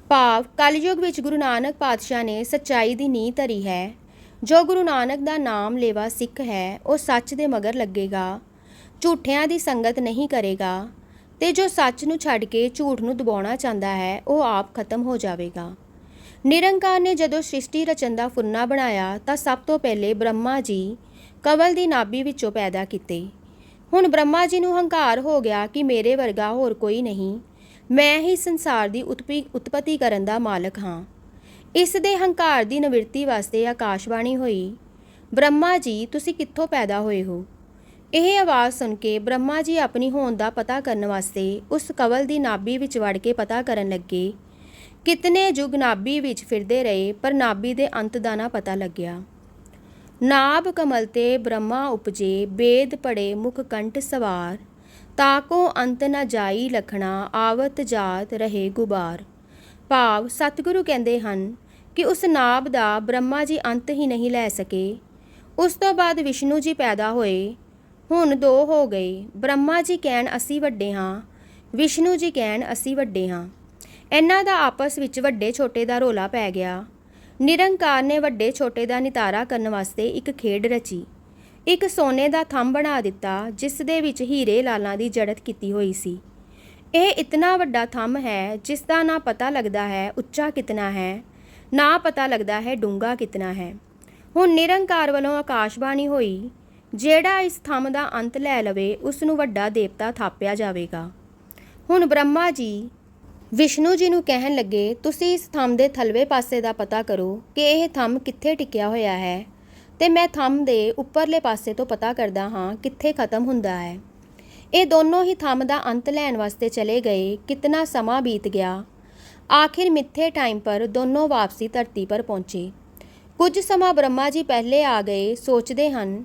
ਭਾਵ ਕਲਯੁਗ ਵਿੱਚ ਗੁਰੂ ਨਾਨਕ ਪਾਤਸ਼ਾਹ ਨੇ ਸੱਚਾਈ ਦੀ ਨੀਂਹ ਧਰੀ ਹੈ। ਜੋ ਗੁਰੂ ਨਾਨਕ ਦਾ ਨਾਮ ਲੇਵਾ ਸਿੱਖ ਹੈ, ਉਹ ਸੱਚ ਦੇ ਮਗਰ ਲੱਗੇਗਾ, ਝੂਠਿਆਂ ਦੀ ਸੰਗਤ ਨਹੀਂ ਕਰੇਗਾ, ਤੇ ਜੋ ਸੱਚ ਨੂੰ ਛੱਡ ਕੇ ਝੂਠ ਨੂੰ ਦਬਾਉਣਾ ਚਾਹੁੰਦਾ ਹੈ, ਉਹ ਆਪ ਖਤਮ ਹੋ ਜਾਵੇਗਾ। ਨਿਰੰਕਾਰ ਨੇ ਜਦੋਂ ਸ੍ਰਿਸ਼ਟੀ ਰਚਨ ਦਾ ਫੁਰਨਾ ਬਣਾਇਆ, ਤਾਂ ਸਭ ਤੋਂ ਪਹਿਲੇ ਬ੍ਰਹਮਾ ਜੀ ਕਵਲ ਦੀ ਨਾਭੀ ਵਿੱਚੋਂ ਪੈਦਾ ਕੀਤੇ। ਹੁਣ ਬ੍ਰਹਮਾ ਜੀ ਨੂੰ ਹੰਕਾਰ ਹੋ ਗਿਆ ਕਿ ਮੇਰੇ ਵਰਗਾ ਹੋਰ ਕੋਈ ਨਹੀਂ। ਮੈਂ ਹੀ ਸੰਸਾਰ ਦੀ ਉਤਪੀ, ਉਤਪਤੀ ਕਰਨ ਦਾ ਮਾਲਕ ਹਾਂ। ਇਸ ਦੇ ਹੰਕਾਰ ਦੀ ਨਿਵਰਤੀ ਵਾਸਤੇ ਆਕਾਸ਼ਬਾਣੀ ਹੋਈ, ਬ੍ਰਹਮਾ ਜੀ, ਤੁਸੀਂ ਕਿੱਥੋਂ ਪੈਦਾ ਹੋਏ ਹੋ? ਇਹ ਆਵਾਜ਼ ਸੁਣ ਕੇ ਬ੍ਰਹਮਾ ਜੀ ਆਪਣੀ ਹੋਂਦ ਦਾ ਪਤਾ ਕਰਨ ਵਾਸਤੇ ਉਸ ਕਵਲ ਦੀ ਨਾਭੀ ਵਿੱਚ ਵੜ ਕੇ ਪਤਾ ਕਰਨ ਲੱਗੇ। ਕਿਤਨੇ ਯੁਗ ਨਾਭੀ ਵਿੱਚ ਫਿਰਦੇ ਰਹੇ, ਪਰ ਨਾਭੀ ਦੇ ਅੰਤ ਦਾ ਨਾ ਪਤਾ ਲੱਗਿਆ। ਨਾਭ ਕਮਲ ਤੇ ਬ੍ਰਹਮਾ ਉਪਜੇ, ਬੇਦ ਪੜੇ ਮੁਖ ਕੰਠ ਸਵਾਰ। ਤਾਕੋ ਅੰਤ ਨਾ ਜਾਈ ਲਖਣਾ, ਆਵਤ ਜਾਤ ਰਹੇ ਗੁਬਾਰ। ਭਾਵ ਸਤਿਗੁਰੂ ਕਹਿੰਦੇ ਹਨ ਕਿ ਉਸ ਨਾਭ ਦਾ ਬ੍ਰਹਮਾ ਜੀ ਅੰਤ ਹੀ ਨਹੀਂ ਲੈ ਸਕੇ। ਉਸ ਤੋਂ ਬਾਅਦ ਵਿਸ਼ਨੂੰ ਜੀ ਪੈਦਾ ਹੋਏ। ਹੁਣ ਦੋ ਹੋ ਗਏ। ਬ੍ਰਹਮਾ ਜੀ ਕਹਿਣ ਅਸੀਂ ਵੱਡੇ ਹਾਂ, ਵਿਸ਼ਨੂੰ ਜੀ ਕਹਿਣ ਅਸੀਂ ਵੱਡੇ ਹਾਂ। ਇਹਨਾਂ ਦਾ ਆਪਸ ਵਿੱਚ ਵੱਡੇ ਛੋਟੇ ਦਾ ਰੋਲਾ ਪੈ ਗਿਆ। ਨਿਰੰਕਾਰ ਨੇ ਵੱਡੇ ਛੋਟੇ ਦਾ ਨਿਤਾਰਾ ਕਰਨ ਵਾਸਤੇ ਇੱਕ ਖੇਡ ਰਚੀ। ਇੱਕ ਸੋਨੇ ਦਾ ਥੰਮ ਬਣਾ ਦਿੱਤਾ, ਜਿਸ ਦੇ ਵਿੱਚ ਹੀਰੇ ਲਾਲਾਂ ਦੀ ਜੜਤ ਕੀਤੀ ਹੋਈ ਸੀ। ਇਹ ਇਤਨਾ ਵੱਡਾ ਥੰਮ ਹੈ ਜਿਸ ਦਾ ਨਾ ਪਤਾ ਲੱਗਦਾ ਹੈ ਉੱਚਾ ਕਿਤਨਾ ਹੈ, ਨਾ ਪਤਾ ਲੱਗਦਾ ਹੈ ਡੂੰਘਾ ਕਿਤਨਾ ਹੈ। ਹੁਣ ਨਿਰੰਕਾਰ ਵੱਲੋਂ ਆਕਾਸ਼ਬਾਣੀ ਹੋਈ, ਜਿਹੜਾ ਇਸ ਥੰਮ ਦਾ ਅੰਤ ਲੈ ਲਵੇ ਉਸ ਨੂੰ ਵੱਡਾ ਦੇਵਤਾ ਥਾਪਿਆ ਜਾਵੇਗਾ। ਹੁਣ ਬ੍ਰਹਮਾ ਜੀ, ਵਿਸ਼ਨੂੰ ਜੀ ਨੂੰ ਕਹਿਣ ਲੱਗੇ, ਤੁਸੀਂ ਇਸ ਥੰਮ ਦੇ ਥਲਵੇ ਪਾਸੇ ਦਾ ਪਤਾ ਕਰੋ ਕਿ ਇਹ ਥੰਮ ਕਿੱਥੇ ਟਿਕਿਆ ਹੋਇਆ ਹੈ, ਤੇ ਮੈਂ ਥੰਮ ਦੇ ਉੱਪਰਲੇ ਪਾਸੇ ਤੋਂ ਪਤਾ ਕਰਦਾ ਹਾਂ ਕਿੱਥੇ ਖਤਮ ਹੁੰਦਾ ਹੈ। ਇਹ ਦੋਨੋਂ ਹੀ ਥੰਮ ਦਾ ਅੰਤ ਲੈਣ ਵਾਸਤੇ ਚਲੇ ਗਏ, ਕਿਤਨਾ ਸਮਾਂ ਬੀਤ ਗਿਆ। ਆਖਿਰ ਮਿੱਥੇ ਟਾਈਮ ਪਰ ਦੋਨੋਂ ਵਾਪਸੀ ਧਰਤੀ ਪਰ ਪਹੁੰਚੇ। ਕੁਝ ਸਮਾਂ ਬ੍ਰਹਮਾ ਜੀ ਪਹਿਲੇ ਆ ਗਏ, ਸੋਚਦੇ ਹਨ,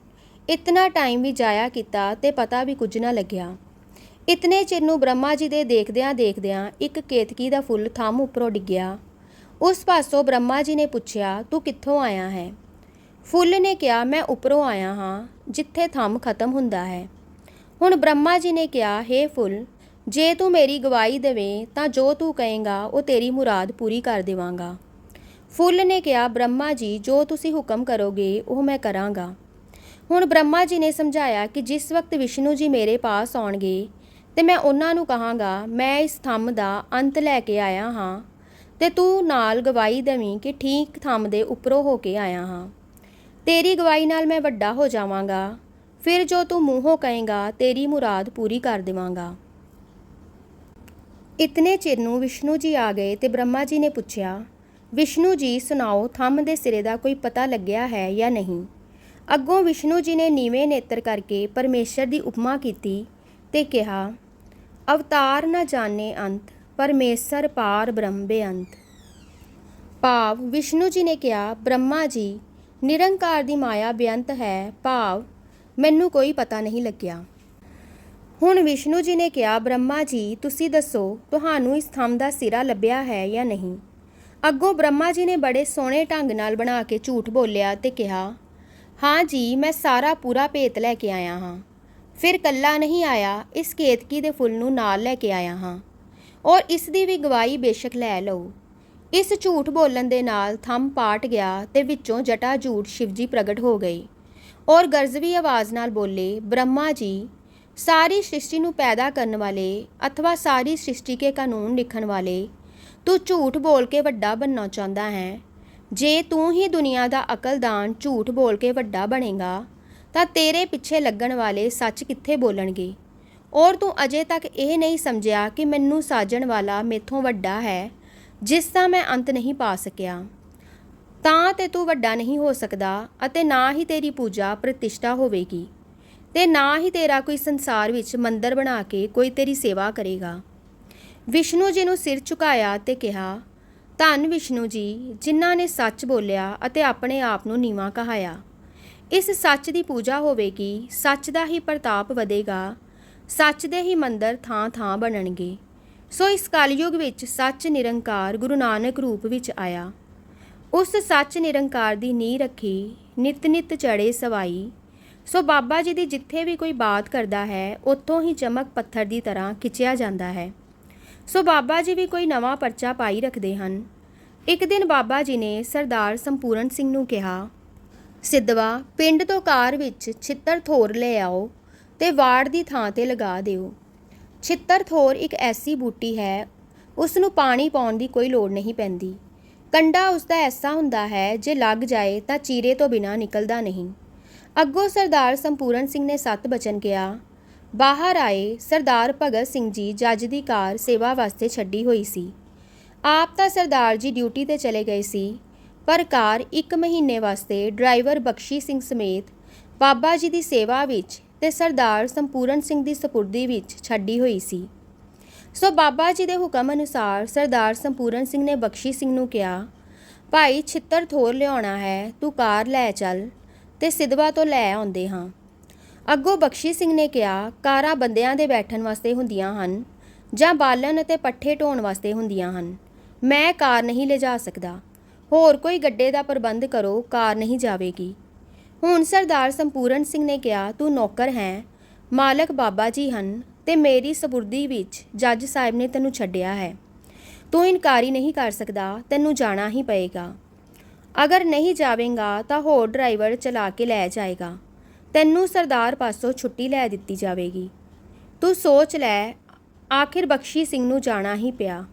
ਇਤਨਾ ਟਾਈਮ ਵੀ ਜਾਇਆ ਕੀਤਾ ਤੇ ਪਤਾ ਵੀ ਕੁਝ ਨਾ ਲੱਗਿਆ। ਇਤਨੇ ਚਿਰ ਨੂੰ ਬ੍ਰਹਮਾ ਜੀ ਦੇ ਦੇਖਦਿਆਂ ਦੇਖਦਿਆਂ ਇੱਕ ਕੇਤਕੀ ਦਾ ਫੁੱਲ ਥੰਮ ਉੱਪਰੋਂ ਡਿੱਗਿਆ। ਉਸ ਪਾਸੋਂ ਬ੍ਰਹਮਾ ਜੀ ਨੇ ਪੁੱਛਿਆ, ਤੂੰ ਕਿੱਥੋਂ ਆਇਆ ਹੈ? ਫੁੱਲ ਨੇ ਕਿਹਾ, ਮੈਂ ਉੱਪਰੋਂ ਆਇਆ ਹਾਂ, ਜਿੱਥੇ ਥੰਮ ਖਤਮ ਹੁੰਦਾ ਹੈ। ਹੁਣ ਬ੍ਰਹਮਾ ਜੀ ਨੇ ਕਿਹਾ, ਹੇ ਫੁੱਲ, ਜੇ ਤੂੰ ਮੇਰੀ ਗਵਾਹੀ ਦੇਵੇਂ ਤਾਂ ਜੋ ਤੂੰ ਕਹੇਗਾ, ਉਹ ਤੇਰੀ ਮੁਰਾਦ ਪੂਰੀ ਕਰ ਦੇਵਾਂਗਾ। ਫੁੱਲ ਨੇ ਕਿਹਾ, ਬ੍ਰਹਮਾ ਜੀ, ਜੋ ਤੁਸੀਂ ਹੁਕਮ ਕਰੋਗੇ, ਉਹ ਮੈਂ ਕਰਾਂਗਾ। ਹੁਣ ਬ੍ਰਹਮਾ ਜੀ ਨੇ ਸਮਝਾਇਆ ਕਿ ਜਿਸ ਵਕਤ ਵਿਸ਼ਨੂੰ ਜੀ ਮੇਰੇ ਪਾਸ ਆਉਣਗੇ ਤੇ ਮੈਂ ਉਹਨਾਂ ਨੂੰ ਕਹਾਂਗਾ, ਮੈਂ ਇਸ ਥੰਮ ਦਾ ਅੰਤ ਲੈ ਕੇ ਆਇਆ ਹਾਂ ਤੇ ਤੂੰ ਨਾਲ ਗਵਾਹੀ ਦੇਵੀਂ ਕਿ ਠੀਕ ਥੰਮ ਦੇ ਉੱਪਰੋਂ ਹੋ ਕੇ ਆਇਆ ਹਾਂ। ਤੇਰੀ ਗਵਾਹੀ ਨਾਲ ਮੈਂ ਵੱਡਾ ਹੋ ਜਾਵਾਂਗਾ। ਫਿਰ ਜੋ ਤੂੰ ਮੂੰਹੋਂ ਕਹੇਗਾ, ਤੇਰੀ ਮੁਰਾਦ ਪੂਰੀ ਕਰ ਦੇਵਾਂਗਾ। ਇਤਨੇ ਚਿਰ ਨੂੰ ਵਿਸ਼ਨੂੰ ਜੀ ਆ ਗਏ ਤੇ ਬ੍ਰਹਮਾ ਜੀ ਨੇ ਪੁੱਛਿਆ, ਵਿਸ਼ਨੂੰ ਜੀ, ਸੁਣਾਓ, ਥੰਮ ਦੇ ਸਿਰੇ ਦਾ ਕੋਈ ਪਤਾ ਲੱਗਿਆ ਹੈ ਜਾਂ ਨਹੀਂ? ਅੱਗੋਂ ਵਿਸ਼ਨੂੰ ਜੀ ਨੇ ਨੀਵੇਂ ਨੇਤਰ ਕਰਕੇ ਪਰਮੇਸ਼ਰ ਦੀ ਉਪਮਾ ਕੀਤੀ ਤੇ ਕਿਹਾ, ਅਵਤਾਰ ਨਾ ਜਾਣੇ ਅੰਤ, ਪਰਮੇਸ਼ਰ ਪਾਰ ਬ੍ਰਹਮ ਬੇਅੰਤ। ਭਾਵ, ਵਿਸ਼ਨੂੰ ਜੀ ਨੇ ਕਿਹਾ, ਬ੍ਰਹਮਾ ਜੀ, ਨਿਰੰਕਾਰ ਦੀ ਮਾਇਆ ਬੇਅੰਤ ਹੈ, ਭਾਵ ਮੈਨੂੰ ਕੋਈ ਪਤਾ ਨਹੀਂ ਲੱਗਿਆ। ਹੁਣ ਵਿਸ਼ਨੂੰ ਜੀ ਨੇ ਕਿਹਾ, ਬ੍ਰਹਮਾ ਜੀ, ਤੁਸੀਂ ਦੱਸੋ, ਤੁਹਾਨੂੰ ਇਸ ਥੰਮ ਦਾ ਸਿਰਾ ਲੱਭਿਆ ਹੈ ਜਾਂ ਨਹੀਂ? ਅੱਗੋਂ ਬ੍ਰਹਮਾ ਜੀ ਨੇ ਬੜੇ ਸੋਹਣੇ ਢੰਗ ਨਾਲ ਬਣਾ ਕੇ ਝੂਠ ਬੋਲਿਆ ਤੇ ਕਿਹਾ, ਹਾਂ ਜੀ, ਮੈਂ ਸਾਰਾ ਪੂਰਾ ਭੇਤ ਲੈ ਕੇ ਆਇਆ ਹਾਂ। ਫਿਰ ਕੱਲਾ ਨਹੀਂ ਆਇਆ, ਇਸ ਕੇਤਕੀ ਦੇ ਫੁੱਲ ਨੂੰ ਨਾਲ ਲੈ ਕੇ ਆਇਆ ਹਾਂ। ਔਰ ਇਸ ਦੀ ਵੀ ਗਵਾਹੀ ਬੇਸ਼ੱਕ ਲੈ ਲਓ। ਇਸ ਝੂਠ ਬੋਲਣ ਦੇ ਨਾਲ ਥੰਮ ਪਾਟ ਗਿਆ ਤੇ ਵਿੱਚੋਂ ਜਟਾ ਝੂਠ ਸ਼ਿਵਜੀ ਪ੍ਰਗਟ ਹੋ ਗਏ ਔਰ ਗਰਜਵੀ ਆਵਾਜ਼ ਨਾਲ ਬੋਲੇ, ਬ੍ਰਹਮਾ ਜੀ, ਸਾਰੀ ਸ੍ਰਿਸ਼ਟੀ ਨੂੰ ਪੈਦਾ ਕਰਨ ਵਾਲੇ ਅਥਵਾ ਸਾਰੀ ਸ੍ਰਿਸ਼ਟੀ ਕੇ ਕਾਨੂੰਨ ਲਿਖਣ ਵਾਲੇ, ਤੂੰ ਝੂਠ ਬੋਲ ਕੇ ਵੱਡਾ ਬਣਨਾ ਚਾਹੁੰਦਾ ਹੈ। ਜੇ ਤੂੰ ਹੀ ਦੁਨੀਆ ਦਾ ਅਕਲਦਾਨ ਝੂਠ ਬੋਲ ਕੇ ਵੱਡਾ ਬਣੇਗਾ, ਤਾਂ ਤੇਰੇ ਪਿੱਛੇ ਲੱਗਣ ਵਾਲੇ ਸੱਚ ਕਿੱਥੇ ਬੋਲਣਗੇ? ਔਰ ਤੂੰ ਅਜੇ ਤੱਕ ਇਹ ਨਹੀਂ ਸਮਝਿਆ ਕਿ ਮੈਨੂੰ ਸਾਜਣ ਵਾਲਾ ਮੇਥੋਂ ਵੱਡਾ ਹੈ, ਜਿਸ ਦਾ ਮੈਂ ਅੰਤ ਨਹੀਂ ਪਾ ਸਕਿਆ। ਤਾਂ ਤੇ ਤੂੰ ਵੱਡਾ ਨਹੀਂ ਹੋ ਸਕਦਾ ਅਤੇ ਨਾ ਹੀ ਤੇਰੀ ਪੂਜਾ ਪ੍ਰਤਿਸ਼ਠਾ ਹੋਵੇਗੀ। ਤੇ ਨਾ ਹੀ ਤੇਰਾ ਕੋਈ ਸੰਸਾਰ ਵਿੱਚ ਮੰਦਰ ਬਣਾ ਕੇ ਕੋਈ ਤੇਰੀ ਸੇਵਾ ਕਰੇਗਾ। ਵਿਸ਼ਨੂੰ ਜੀ ਨੂੰ ਸਿਰ ਝੁਕਾਇਆ ਤੇ ਕਿਹਾ, ਧੰਨ ਵਿਸ਼ਨੂੰ ਜੀ, ਜਿਨ੍ਹਾਂ ਨੇ ਸੱਚ ਬੋਲਿਆ ਅਤੇ ਆਪਣੇ ਆਪ ਨੂੰ ਨੀਵਾਂ ਕਹਾਇਆ। ਇਸ ਸੱਚ ਦੀ ਪੂਜਾ ਹੋਵੇਗੀ, ਸੱਚ ਦਾ ਹੀ ਪ੍ਰਤਾਪ ਵਧੇਗਾ, ਸੱਚ ਦੇ ਹੀ ਮੰਦਰ ਥਾਂ-ਥਾਂ ਬਣਨਗੇ। ਸੋ ਇਸ ਕਲਯੁਗ ਵਿੱਚ ਸੱਚ ਨਿਰੰਕਾਰ ਗੁਰੂ ਨਾਨਕ ਰੂਪ ਵਿੱਚ ਆਇਆ। ਉਸ ਸੱਚ ਨਿਰੰਕਾਰ ਦੀ ਨੀਂਹ ਰੱਖੀ, ਨਿਤ ਨਿਤ ਚੜੇ ਸਵਾਈ। ਸੋ ਬਾਬਾ ਜੀ ਦੀ ਜਿੱਥੇ ਵੀ ਕੋਈ ਬਾਤ ਕਰਦਾ ਹੈ, ਉੱਥੋਂ ਹੀ ਚਮਕ ਪੱਥਰ ਦੀ ਤਰ੍ਹਾਂ ਖਿੱਚਿਆ ਜਾਂਦਾ ਹੈ। ਸੋ ਬਾਬਾ ਜੀ ਵੀ ਕੋਈ ਨਵਾਂ ਪਰਚਾ ਪਾਈ ਰੱਖਦੇ ਹਨ। ਇੱਕ ਦਿਨ ਬਾਬਾ ਜੀ ਨੇ ਸਰਦਾਰ ਸੰਪੂਰਨ ਸਿੰਘ ਨੂੰ ਕਿਹਾ, ਸਿੱਧਵਾ, ਪਿੰਡ ਤੋਂ ਕਾਰ ਵਿੱਚ ਛਿੱਤਰ ਥੋਰ ਲੈ ਆਓ ਤੇ ਵਾੜ ਦੀ ਥਾਂ ਤੇ ਲਗਾ ਦਿਓ। ਛਿੱਤਰ ਥੋਰ ਇੱਕ ਐਸੀ ਬੂਟੀ ਹੈ, ਉਸ ਨੂੰ ਪਾਣੀ ਪਾਉਣ ਦੀ ਕੋਈ ਲੋੜ ਨਹੀਂ ਪੈਂਦੀ। ਕੰਡਾ ਉਸ ਦਾ ਐਸਾ ਹੁੰਦਾ ਹੈ, ਜੇ ਲੱਗ ਜਾਏ ਤਾਂ ਚੀਰੇ ਤੋਂ ਬਿਨਾ ਨਿਕਲਦਾ ਨਹੀਂ। ਅੱਗੋਂ ਸਰਦਾਰ ਸੰਪੂਰਨ ਸਿੰਘ ਨੇ ਸੱਤ ਬਚਨ ਕਿਹਾ, ਬਾਹਰ ਆਏ, ਸਰਦਾਰ ਭਗਤ ਸਿੰਘ ਜੀ ਜੱਜ ਦੀ ਕਾਰ ਸੇਵਾ ਵਾਸਤੇ ਛੱਡੀ ਹੋਈ ਸੀ। ਆਪ ਤਾਂ ਸਰਦਾਰ ਜੀ ਡਿਊਟੀ ਤੇ ਚਲੇ ਗਏ ਸੀ, ਪਰ ਕਾਰ ਇੱਕ ਮਹੀਨੇ ਵਾਸਤੇ ਡਰਾਈਵਰ ਬਖਸ਼ੀ ਸਿੰਘ ਸਮੇਤ ਬਾਬਾ ਜੀ ਦੀ ਸੇਵਾ ਵਿੱਚ ਤੇ ਸਰਦਾਰ ਸੰਪੂਰਨ ਸਿੰਘ ਦੀ ਸਪੁਰਦੀ ਵਿੱਚ ਛੱਡੀ ਹੋਈ ਸੀ। ਸੋ ਬਾਬਾ ਜੀ ਦੇ ਹੁਕਮ ਅਨੁਸਾਰ ਸਰਦਾਰ ਸੰਪੂਰਨ ਸਿੰਘ ਨੇ ਬਖਸ਼ੀ ਸਿੰਘ ਨੂੰ ਕਿਹਾ, ਭਾਈ, ਛਿੱਤਰ ਥੋਰ ਲਿਆਉਣਾ ਹੈ, ਤੂੰ ਕਾਰ ਲੈ ਚੱਲ ਤੇ ਸਿਧਵਾ ਤੋਂ ਲੈ ਆਉਂਦੇ ਹਾਂ। ਅੱਗੋਂ ਬਖਸ਼ੀ ਸਿੰਘ ਨੇ ਕਿਹਾ, ਕਾਰਾਂ ਬੰਦਿਆਂ ਦੇ ਬੈਠਣ ਵਾਸਤੇ ਹੁੰਦੀਆਂ ਹਨ ਜਾਂ ਬਾਲਣ ਅਤੇ ਪੱਠੇ ਢੋਣ ਵਾਸਤੇ ਹੁੰਦੀਆਂ ਹਨ। ਮੈਂ ਕਾਰ ਨਹੀਂ ਲਿਜਾ ਸਕਦਾ। ਹੋਰ ਕੋਈ ਗੱਡੇ ਦਾ ਪ੍ਰਬੰਧ ਕਰੋ, ਕਾਰ ਨਹੀਂ ਜਾਵੇਗੀ। ਹੁਣ ਸਰਦਾਰ ਸੰਪੂਰਨ ਸਿੰਘ ਨੇ ਕਿਹਾ, ਤੂੰ ਨੌਕਰ ਹੈ, ਮਾਲਕ ਬਾਬਾ ਜੀ ਹਨ ਤੇ ਮੇਰੀ ਸਬੁਰਦੀ ਵਿੱਚ ਜੱਜ ਸਾਹਿਬ ਨੇ ਤੈਨੂੰ ਛੱਡਿਆ ਹੈ। ਤੂੰ ਇਨਕਾਰੀ ਨਹੀਂ ਕਰ ਸਕਦਾ, ਤੈਨੂੰ ਜਾਣਾ ਹੀ ਪਏਗਾ। ਅਗਰ ਨਹੀਂ ਜਾਵੇਂਗਾ ਤਾਂ ਹੋਰ ਡਰਾਈਵਰ ਚਲਾ ਕੇ ਲੈ ਜਾਏਗਾ। ਤੈਨੂੰ ਸਰਦਾਰ ਪਾਸੋਂ ਛੁੱਟੀ ਲੈ ਦਿੱਤੀ ਜਾਵੇਗੀ। ਤੂੰ ਸੋਚ ਲੈ, ਆਖਿਰ ਬਖਸ਼ੀ ਸਿੰਘ ਨੂੰ ਜਾਣਾ ਹੀ ਪਿਆ।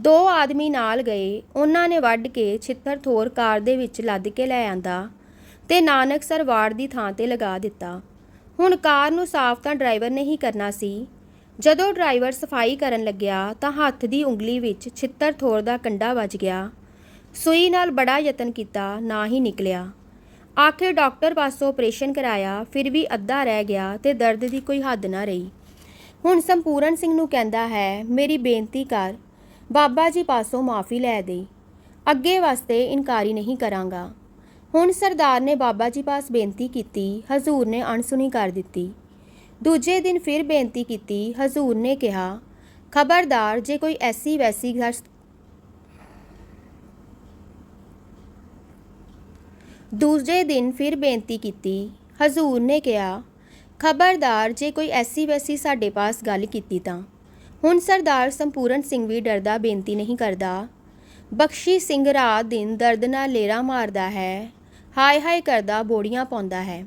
ਦੋ ਆਦਮੀ ਨਾਲ ਗਏ, ਉਹਨਾਂ ਨੇ ਵੱਢ ਕੇ ਛਿੱਤਰ ਥੋਰ ਕਾਰ ਦੇ ਵਿੱਚ ਲੱਦ ਕੇ ਲੈ ਆਂਦਾ ਤੇ ਨਾਨਕਸਰ ਵਾੜ ਦੀ ਥਾਂ ਤੇ ਲਗਾ ਦਿੱਤਾ। ਹੁਣ ਕਾਰ ਨੂੰ ਸਾਫ਼ ਤਾਂ ਡਰਾਈਵਰ ਨੇ ਹੀ ਕਰਨਾ ਸੀ। ਜਦੋਂ ਡਰਾਈਵਰ ਸਫ਼ਾਈ ਕਰਨ ਲੱਗਿਆ ਤਾਂ ਹੱਥ ਦੀ ਉਂਗਲੀ ਵਿੱਚ ਛਿੱਤਰ ਥੋਰ ਦਾ ਕੰਡਾ ਵੱਜ ਗਿਆ। ਸੂਈ ਨਾਲ ਬੜਾ ਯਤਨ ਕੀਤਾ, ਨਾ ਹੀ ਨਿਕਲਿਆ। ਆਖਿਰ ਡਾਕਟਰ ਪਾਸੋਂ ਆਪਰੇਸ਼ਨ ਕਰਾਇਆ, ਫਿਰ ਵੀ ਅੱਧਾ ਰਹਿ ਗਿਆ ਤੇ ਦਰਦ ਦੀ ਕੋਈ ਹੱਦ ਨਾ ਰਹੀ। ਹੁਣ ਸੰਪੂਰਨ ਸਿੰਘ ਨੂੰ ਕਹਿੰਦਾ ਹੈ, ਮੇਰੀ ਬੇਨਤੀ ਕਰ, ਬਾਬਾ ਜੀ ਪਾਸੋਂ ਮਾਫੀ ਲੈ ਦੇ। ਅੱਗੇ ਵਾਸਤੇ ਇਨਕਾਰੀ ਨਹੀਂ ਕਰਾਂਗਾ। ਹੁਣ ਸਰਦਾਰ ਨੇ ਬਾਬਾ ਜੀ ਪਾਸ ਬੇਨਤੀ ਕੀਤੀ, ਹਜ਼ੂਰ ਨੇ ਅਣਸੁਣੀ ਕਰ ਦਿੱਤੀ। ਦੂਜੇ ਦਿਨ ਫਿਰ ਬੇਨਤੀ ਕੀਤੀ, ਹਜ਼ੂਰ ਨੇ ਕਿਹਾ, ਖਬਰਦਾਰ, ਜੇ ਕੋਈ ਐਸੀ ਵੈਸੀ ਦੂਜੇ ਦਿਨ ਫਿਰ ਬੇਨਤੀ ਕੀਤੀ, ਹਜ਼ੂਰ ਨੇ ਕਿਹਾ, ਖਬਰਦਾਰ, ਜੇ ਕੋਈ ਐਸੀ ਵੈਸੀ ਸਾਡੇ ਪਾਸ ਗੱਲ ਕੀਤੀ ਤਾਂ ਹੁਣ ਸਰਦਾਰ ਸੰਪੂਰਨ ਸਿੰਘ ਵੀ ਡਰਦਾ ਬੇਨਤੀ ਨਹੀਂ ਕਰਦਾ। ਬਖਸ਼ੀ ਸਿੰਘ ਰਾਤ ਦਿਨ ਦਰਦ ਨਾਲ ਲੇਰਾ ਮਾਰਦਾ ਹੈ। ਹਾਏ ਹਾਏ ਕਰਦਾ ਬੋੜੀਆਂ ਪਾਉਂਦਾ ਹੈ।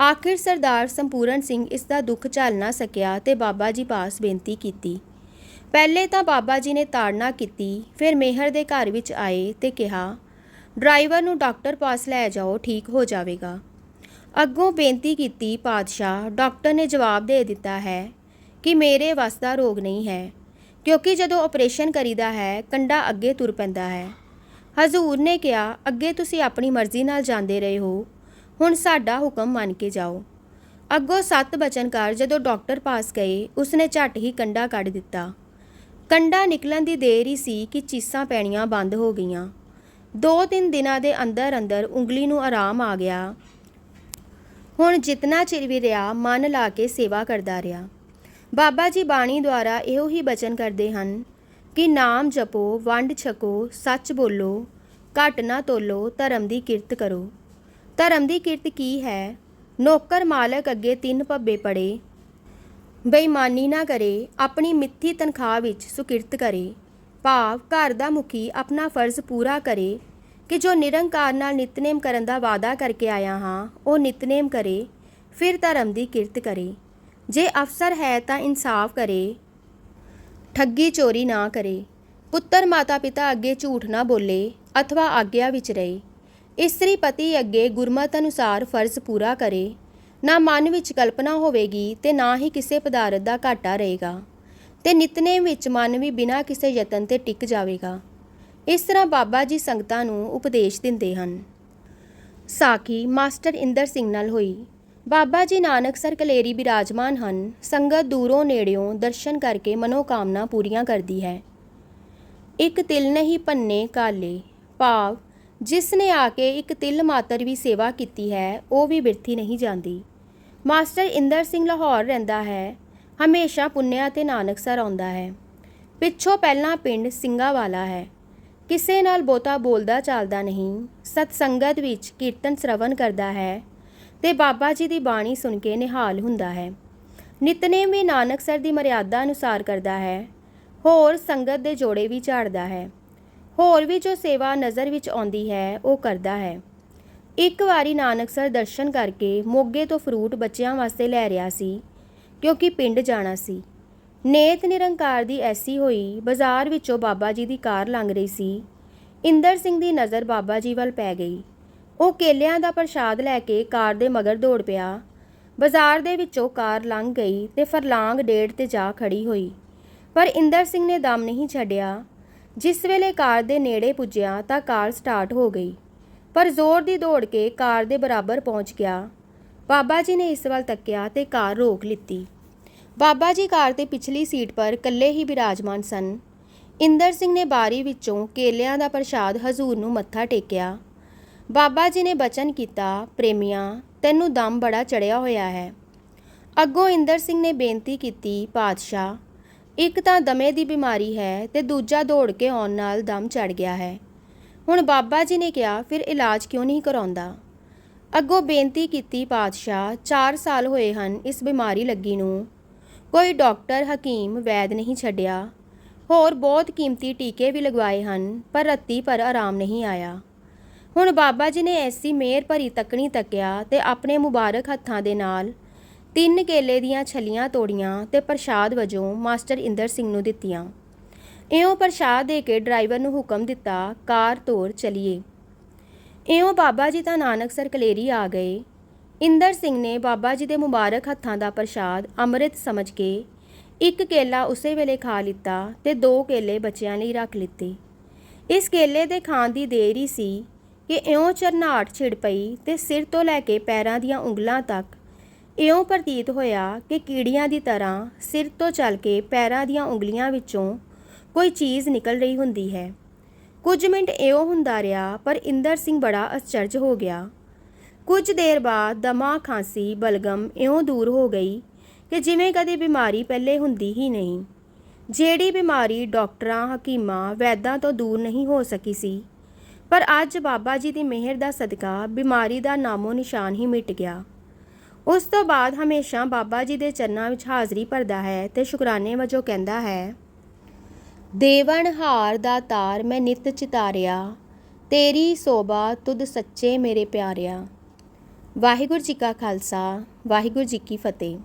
ਆਖਿਰ ਸਰਦਾਰ ਸੰਪੂਰਨ ਸਿੰਘ ਇਸ ਦਾ ਦੁੱਖ ਝੱਲ ਨਾ ਸਕਿਆ ਤੇ ਬਾਬਾ ਜੀ ਪਾਸ ਬੇਨਤੀ ਕੀਤੀ। ਪਹਿਲੇ ਤਾਂ ਬਾਬਾ ਜੀ ਨੇ ਤਾੜਨਾ ਕੀਤੀ, ਫਿਰ ਮੇਹਰ ਦੇ ਘਰ ਵਿੱਚ ਆਏ ਤੇ ਕਿਹਾ, ਡਰਾਈਵਰ ਨੂੰ ਡਾਕਟਰ ਪਾਸ ਲੈ ਜਾਓ, ਠੀਕ ਹੋ ਜਾਵੇਗਾ। ਅੱਗੋਂ ਬੇਨਤੀ ਕੀਤੀ ਪਾਤਸ਼ਾਹ, ਡਾਕਟਰ ਨੇ ਜਵਾਬ ਦੇ ਦਿੱਤਾ ਹੈ ਕਿ ਮੇਰੇ ਵੱਸ ਦਾ ਰੋਗ ਨਹੀਂ ਹੈ, ਕਿਉਂਕਿ ਜਦੋਂ ਆਪਰੇਸ਼ਨ ਕਰੀਦਾ ਹੈ, ਕੰਡਾ ਅੱਗੇ ਤੁਰ ਪੈਂਦਾ ਹੈ। ਹਜ਼ੂਰ ਨੇ ਕਿਹਾ, ਅੱਗੇ ਤੁਸੀਂ ਆਪਣੀ ਮਰਜ਼ੀ ਨਾਲ ਜਾਂਦੇ ਰਹੇ ਹੋ। ਹੁਣ ਸਾਡਾ ਹੁਕਮ ਮੰਨ ਕੇ ਜਾਓ। ਅੱਗੋਂ ਸੱਤ ਬਚਨ ਜਦੋਂ ਡਾਕਟਰ ਪਾਸ ਗਏ, ਉਸਨੇ ਝੱਟ ਹੀ ਕੰਡਾ ਕੱਢ ਦਿੱਤਾ। ਕੰਡਾ ਨਿਕਲਣ ਦੀ ਦੇਰ ਹੀ ਸੀ ਕਿ ਚੀਸਾਂ ਪੈਣੀਆਂ ਬੰਦ ਹੋ ਗਈਆਂ। ਦੋ ਤਿੰਨ ਦਿਨਾਂ ਦੇ ਅੰਦਰ ਅੰਦਰ ਉਂਗਲੀ ਨੂੰ ਆਰਾਮ ਆ ਗਿਆ। ਹੁਣ ਜਿਤਨਾ ਚਿਰ ਵੀ ਰਿਹਾ, ਮਨ ਲਾ ਕੇ ਸੇਵਾ ਕਰਦਾ ਰਿਹਾ। ਬਾਬਾ ਜੀ ਬਾਣੀ ਦੁਆਰਾ ਇਹੋ ਹੀ ਬਚਨ ਕਰਦੇ ਹਨ ਕਿ ਨਾਮ ਜਪੋ, ਵੰਡ ਛਕੋ, ਸੱਚ ਬੋਲੋ, ਘਟ ਨਾ ਤੋਲੋ, ਧਰਮ ਦੀ ਕਿਰਤ ਕਰੋ। ਧਰਮ ਦੀ ਕਿਰਤ ਕੀ ਹੈ? ਨੌਕਰ ਮਾਲਕ ਅੱਗੇ ਤਿੰਨ ਪੱਬੇ ਪੜੇ। ਬੇਈਮਾਨੀ ਨਾ ਕਰੇ, ਆਪਣੀ ਮਿੱਥੀ ਤਨਖਾਹ ਵਿੱਚ ਸੁਕਿਰਤ ਕਰੇ। ਭਾਵ ਘਰ ਦਾ ਮੁਖੀ ਆਪਣਾ ਫਰਜ਼ ਪੂਰਾ ਕਰੇ ਕਿ ਜੋ ਨਿਰੰਕਾਰ ਨਾਲ ਨਿਤਨੇਮ ਕਰਨ ਦਾ ਵਾਅਦਾ ਕਰਕੇ ਆਇਆ ਹਾਂ, ਉਹ ਨਿਤਨੇਮ ਕਰੇ, ਫਿਰ ਧਰਮ ਦੀ ਕਿਰਤ ਕਰੇ। ਜੇ ਅਫਸਰ ਹੈ ਤਾਂ ਇਨਸਾਫ ਕਰੇ ਠੱਗੀ ਚੋਰੀ ਨਾ ਕਰੇ। ਪੁੱਤਰ ਮਾਤਾ-ਪਿਤਾ ਅੱਗੇ ਝੂਠ ਨਾ ਬੋਲੇ, ਅਥਵਾ ਆਗਿਆ ਵਿੱਚ ਰਹੇ। ਇਸਤਰੀ ਪਤੀ ਅੱਗੇ ਗੁਰਮਤ ਅਨੁਸਾਰ ਫਰਜ਼ ਪੂਰਾ ਕਰੇ। ਨਾ ਮਨ ਵਿੱਚ ਕਲਪਨਾ ਹੋਵੇਗੀ ਤੇ ਨਾ ਹੀ ਕਿਸੇ ਪਦਾਰਥ ਦਾ ਘਾਟਾ ਰਹੇਗਾ। ਤੇ ਨਿਤਨੇਮ ਵਿੱਚ ਮਨ ਵੀ ਬਿਨਾਂ ਕਿਸੇ ਯਤਨ ਤੇ ਟਿਕ ਜਾਵੇਗਾ। ਇਸ ਤਰ੍ਹਾਂ ਬਾਬਾ ਜੀ ਸੰਗਤਾਂ ਨੂੰ ਉਪਦੇਸ਼ ਦਿੰਦੇ ਹਨ। ਸਾਖੀ ਮਾਸਟਰ ਇੰਦਰ ਸਿੰਘ ਨਾਲ ਹੋਈ। ਬਾਬਾ ਜੀ ਨਾਨਕਸਰ ਕਲੇਰੀ ਬਿਰਾਜਮਾਨ ਹਨ, ਸੰਗਤ ਦੂਰੋਂ ਨੇੜਿਓਂ ਦਰਸ਼ਨ ਕਰਕੇ ਮਨੋਕਾਮਨਾ ਪੂਰੀਆਂ ਕਰਦੀ ਹੈ। ਇੱਕ ਤਿਲ ਨਹੀਂ ਪੰਨੇ ਕਾਲੇ, ਭਾਵ ਜਿਸ ਨੇ ਆ ਕੇ ਇੱਕ ਤਿਲ ਮਾਤਰ ਵੀ ਸੇਵਾ ਕੀਤੀ ਹੈ, ਉਹ ਵੀ ਬਿਰਥੀ ਨਹੀਂ ਜਾਂਦੀ। ਮਾਸਟਰ ਇੰਦਰ ਸਿੰਘ ਲਾਹੌਰ ਰਹਿੰਦਾ ਹੈ, ਹਮੇਸ਼ਾ ਪੁੰਨਿਆ ਤੇ ਨਾਨਕਸਰ ਆਉਂਦਾ ਹੈ। ਪਿੱਛੋਂ ਪਹਿਲਾਂ ਪਿੰਡ ਸਿੰਘਾਵਾਲਾ ਹੈ। ਕਿਸੇ ਨਾਲ ਬਹੁਤਾ ਬੋਲਦਾ ਚੱਲਦਾ ਨਹੀਂ ਸਤ ਸੰਗਤ ਵਿੱਚ ਕੀਰਤਨ ਸ਼ਰਵਨ ਕਰਦਾ ਹੈ ਤੇ ਬਾਬਾ ਜੀ ਦੀ ਬਾਣੀ ਸੁਣ ਕੇ ਨਿਹਾਲ ਹੁੰਦਾ ਹੈ। ਨਿਤਨੇਮ ਵੀ ਨਾਨਕਸਰ ਦੀ ਮਰਿਆਦਾ ਅਨੁਸਾਰ ਕਰਦਾ ਹੈ। ਹੋਰ ਸੰਗਤ ਦੇ ਜੋੜੇ ਵੀ ਝਾੜਦਾ ਹੈ। ਹੋਰ ਵੀ ਜੋ ਸੇਵਾ ਨਜ਼ਰ ਵਿੱਚ ਆਉਂਦੀ ਹੈ, ਉਹ ਕਰਦਾ ਹੈ। ਇੱਕ ਵਾਰੀ ਨਾਨਕਸਰ ਦਰਸ਼ਨ ਕਰਕੇ ਮੋਗੇ ਤੋਂ ਫਰੂਟ ਬੱਚਿਆਂ ਵਾਸਤੇ ਲੈ ਰਿਹਾ ਸੀ, ਕਿਉਂਕਿ ਪਿੰਡ ਜਾਣਾ ਸੀ। ਨੇਤ ਨਿਰੰਕਾਰ ਦੀ ਐਸੀ ਹੋਈ, ਬਾਜ਼ਾਰ ਵਿੱਚੋਂ ਬਾਬਾ ਜੀ ਦੀ ਕਾਰ ਲੰਘ ਰਹੀ ਸੀ। ਇੰਦਰ ਸਿੰਘ ਦੀ ਨਜ਼ਰ ਬਾਬਾ ਜੀ ਵੱਲ ਪੈ ਗਈ। ਉਹ ਕੇਲਿਆਂ ਦਾ ਪ੍ਰਸ਼ਾਦ ਲੈ ਕੇ ਕਾਰ ਦੇ ਮਗਰ ਦੌੜ ਪਿਆ। ਬਾਜ਼ਾਰ ਦੇ ਵਿੱਚੋਂ ਕਾਰ ਲੰਘ ਗਈ ਤੇ ਫਰਲਾਂਗ ਡੇਢ ਤੇ ਜਾ ਖੜੀ ਹੋਈ। ਪਰ ਇੰਦਰ ਸਿੰਘ ਨੇ ਦਮ ਨਹੀਂ ਛੱਡਿਆ। ਜਿਸ ਵੇਲੇ ਕਾਰ ਦੇ ਨੇੜੇ ਪੁੱਜਿਆ ਤਾਂ ਕਾਰ ਸਟਾਰਟ ਹੋ ਗਈ। ਪਰ ਜ਼ੋਰ ਦੀ ਦੌੜ ਕੇ ਕਾਰ ਦੇ ਬਰਾਬਰ ਪਹੁੰਚ ਗਿਆ। ਬਾਬਾ ਜੀ ਨੇ ਇਸ ਵੱਲ ਤੱਕਿਆ ਤੇ ਕਾਰ ਰੋਕ ਲਿੱਤੀ। ਬਾਬਾ ਜੀ ਕਾਰ ਤੇ ਪਿਛਲੀ ਸੀਟ ਪਰ ਇਕੱਲੇ ਹੀ ਬਿਰਾਜਮਾਨ ਸਨ। ਇੰਦਰ ਸਿੰਘ ਨੇ ਬਾਰੀ ਵਿੱਚੋਂ ਕੇਲਿਆਂ ਦਾ ਪ੍ਰਸ਼ਾਦ ਹਜ਼ੂਰ ਨੂੰ ਮੱਥਾ ਟੇਕਿਆ। ਬਾਬਾ ਜੀ ਨੇ ਬਚਨ ਕੀਤਾ, ਪ੍ਰੇਮੀਆਂ, ਤੈਨੂੰ ਦਮ ਬੜਾ ਚੜਿਆ ਹੋਇਆ ਹੈ। ਅੱਗੋਂ ਇੰਦਰ ਸਿੰਘ ਨੇ ਬੇਨਤੀ ਕੀਤੀ, ਪਾਤਸ਼ਾਹ, ਇੱਕ ਤਾਂ ਦਮੇ ਦੀ ਬਿਮਾਰੀ ਹੈ ਤੇ ਦੂਜਾ ਦੌੜ ਕੇ ਆਉਣ ਨਾਲ ਦਮ ਚੜ ਗਿਆ ਹੈ। ਹੁਣ ਬਾਬਾ ਜੀ ਨੇ ਕਿਹਾ, ਫਿਰ ਇਲਾਜ ਕਿਉਂ ਨਹੀਂ ਕਰਾਉਂਦਾ? ਅੱਗੋਂ ਬੇਨਤੀ ਕੀਤੀ, ਪਾਤਸ਼ਾਹ 4 ਸਾਲ ਹੋਏ ਹਨ ਇਸ ਬਿਮਾਰੀ ਲੱਗੀ ਨੂੰ। ਕੋਈ ਡਾਕਟਰ, ਹਕੀਮ, ਵੈਦ ਨਹੀਂ ਛੱਡਿਆ। ਹੋਰ ਬਹੁਤ ਕੀਮਤੀ ਟੀਕੇ ਵੀ ਲਗਵਾਏ ਹਨ, ਪਰ ਰੱਤੀ ਪਰ ਆਰਾਮ ਨਹੀਂ ਆਇਆ। ਹੁਣ ਬਾਬਾ ਜੀ ਨੇ ਐਸੀ ਮਿਹਰ ਭਰੀ ਤੱਕਣੀ ਤੱਕਿਆ ਤੇ ਆਪਣੇ ਮੁਬਾਰਕ ਹੱਥਾਂ ਦੇ ਨਾਲ ਤਿੰਨ ਕੇਲੇ ਦੀਆਂ ਛਲੀਆਂ ਤੋੜੀਆਂ ਤੇ ਪ੍ਰਸ਼ਾਦ ਵਜੋਂ ਮਾਸਟਰ ਇੰਦਰ ਸਿੰਘ ਨੂੰ ਦਿੱਤੀਆਂ। ਇਉਂ ਪ੍ਰਸ਼ਾਦ ਦੇ ਕੇ ਡਰਾਈਵਰ ਨੂੰ ਹੁਕਮ ਦਿੱਤਾ, ਕਾਰ ਤੋਰ ਚਲੀਏ। ਇਉਂ ਬਾਬਾ ਜੀ ਤਾਂ ਨਾਨਕ ਸਰ ਕਲੇਰੀ ਆ ਗਏ। ਇੰਦਰ ਸਿੰਘ ਨੇ ਬਾਬਾ ਜੀ ਦੇ ਮੁਬਾਰਕ ਹੱਥਾਂ ਦਾ ਪ੍ਰਸ਼ਾਦ ਅੰਮ੍ਰਿਤ ਸਮਝ ਕੇ ਇੱਕ ਕੇਲਾ ਉਸੇ ਵੇਲੇ ਖਾ ਲਿੱਤਾ ਤੇ ਦੋ ਕੇਲੇ ਬੱਚਿਆਂ ਲਈ ਰੱਖ ਲਿੱਤੇ। ਇਸ ਕੇਲੇ ਦੇ ਖਾਣ ਦੀ ਦੇਰ ਹੀ ਸੀ ਕਿ ਇਉਂ ਚਰਨਾਟ ਛਿੜ ਪਈ ਤੇ ਸਿਰ ਤੋਂ ਲੈ ਕੇ ਪੈਰਾਂ ਦੀਆਂ ਉਂਗਲਾਂ ਤੱਕ। ਇਉਂ ਪ੍ਰਤੀਤ ਹੋਇਆ ਕਿ ਕੀੜੀਆਂ ਦੀ ਤਰ੍ਹਾਂ ਸਿਰ ਤੋਂ ਚੱਲ ਕੇ ਪੈਰਾਂ ਦੀਆਂ ਉਂਗਲੀਆਂ ਵਿੱਚੋਂ ਕੋਈ ਚੀਜ਼ ਨਿਕਲ ਰਹੀ ਹੁੰਦੀ ਹੈ। ਕੁਝ ਮਿੰਟ ਇਉਂ ਹੁੰਦਾ ਰਿਹਾ, ਪਰ ਇੰਦਰ ਸਿੰਘ ਬੜਾ ਅਚਰਜ ਹੋ ਗਿਆ। ਕੁਝ ਦੇਰ ਬਾਅਦ ਦਮਾ ਖਾਂਸੀ, ਬਲਗਮ ਇਉਂ ਦੂਰ ਹੋ ਗਈ ਕਿ ਜਿਵੇਂ ਕਦੇ ਬਿਮਾਰੀ ਪਹਿਲੇ ਹੁੰਦੀ ਹੀ ਨਹੀਂ। ਜਿਹੜੀ ਬਿਮਾਰੀ ਡਾਕਟਰਾਂ, ਹਕੀਮਾਂ, ਵੈਦਾਂ ਤੋਂ ਦੂਰ ਨਹੀਂ ਹੋ ਸਕੀ ਸੀ। ਪਰ ਅੱਜ ਬਾਬਾ ਜੀ ਦੀ ਮਿਹਰ ਦਾ ਸਦਕਾ ਬਿਮਾਰੀ ਦਾ ਨਾਮੋ ਨਿਸ਼ਾਨ ਹੀ ਮਿਟ ਗਿਆ। ਉਸ ਤੋਂ ਬਾਅਦ ਹਮੇਸ਼ਾ ਬਾਬਾ ਜੀ ਦੇ ਚਰਨਾਂ ਵਿੱਚ ਹਾਜ਼ਰੀ ਭਰਦਾ ਹੈ ਤੇ ਸ਼ੁਕਰਾਨੇ ਵਜੋਂ ਕਹਿੰਦਾ ਹੈ ਦੇਵਨ ਹਾਰ ਦਾ ਤਾਰ ਮੈਂ ਨਿਤ ਚਿਤਾਰਿਆ, ਤੇਰੀ ਸੋਭਾ ਤੁਧ ਸੱਚੇ ਮੇਰੇ ਪਿਆਰਿਆ। ਵਾਹਿਗੁਰੂ ਜੀ ਕਾ ਖਾਲਸਾ, ਵਾਹਿਗੁਰੂ ਜੀ ਕੀ ਫਤਿਹ।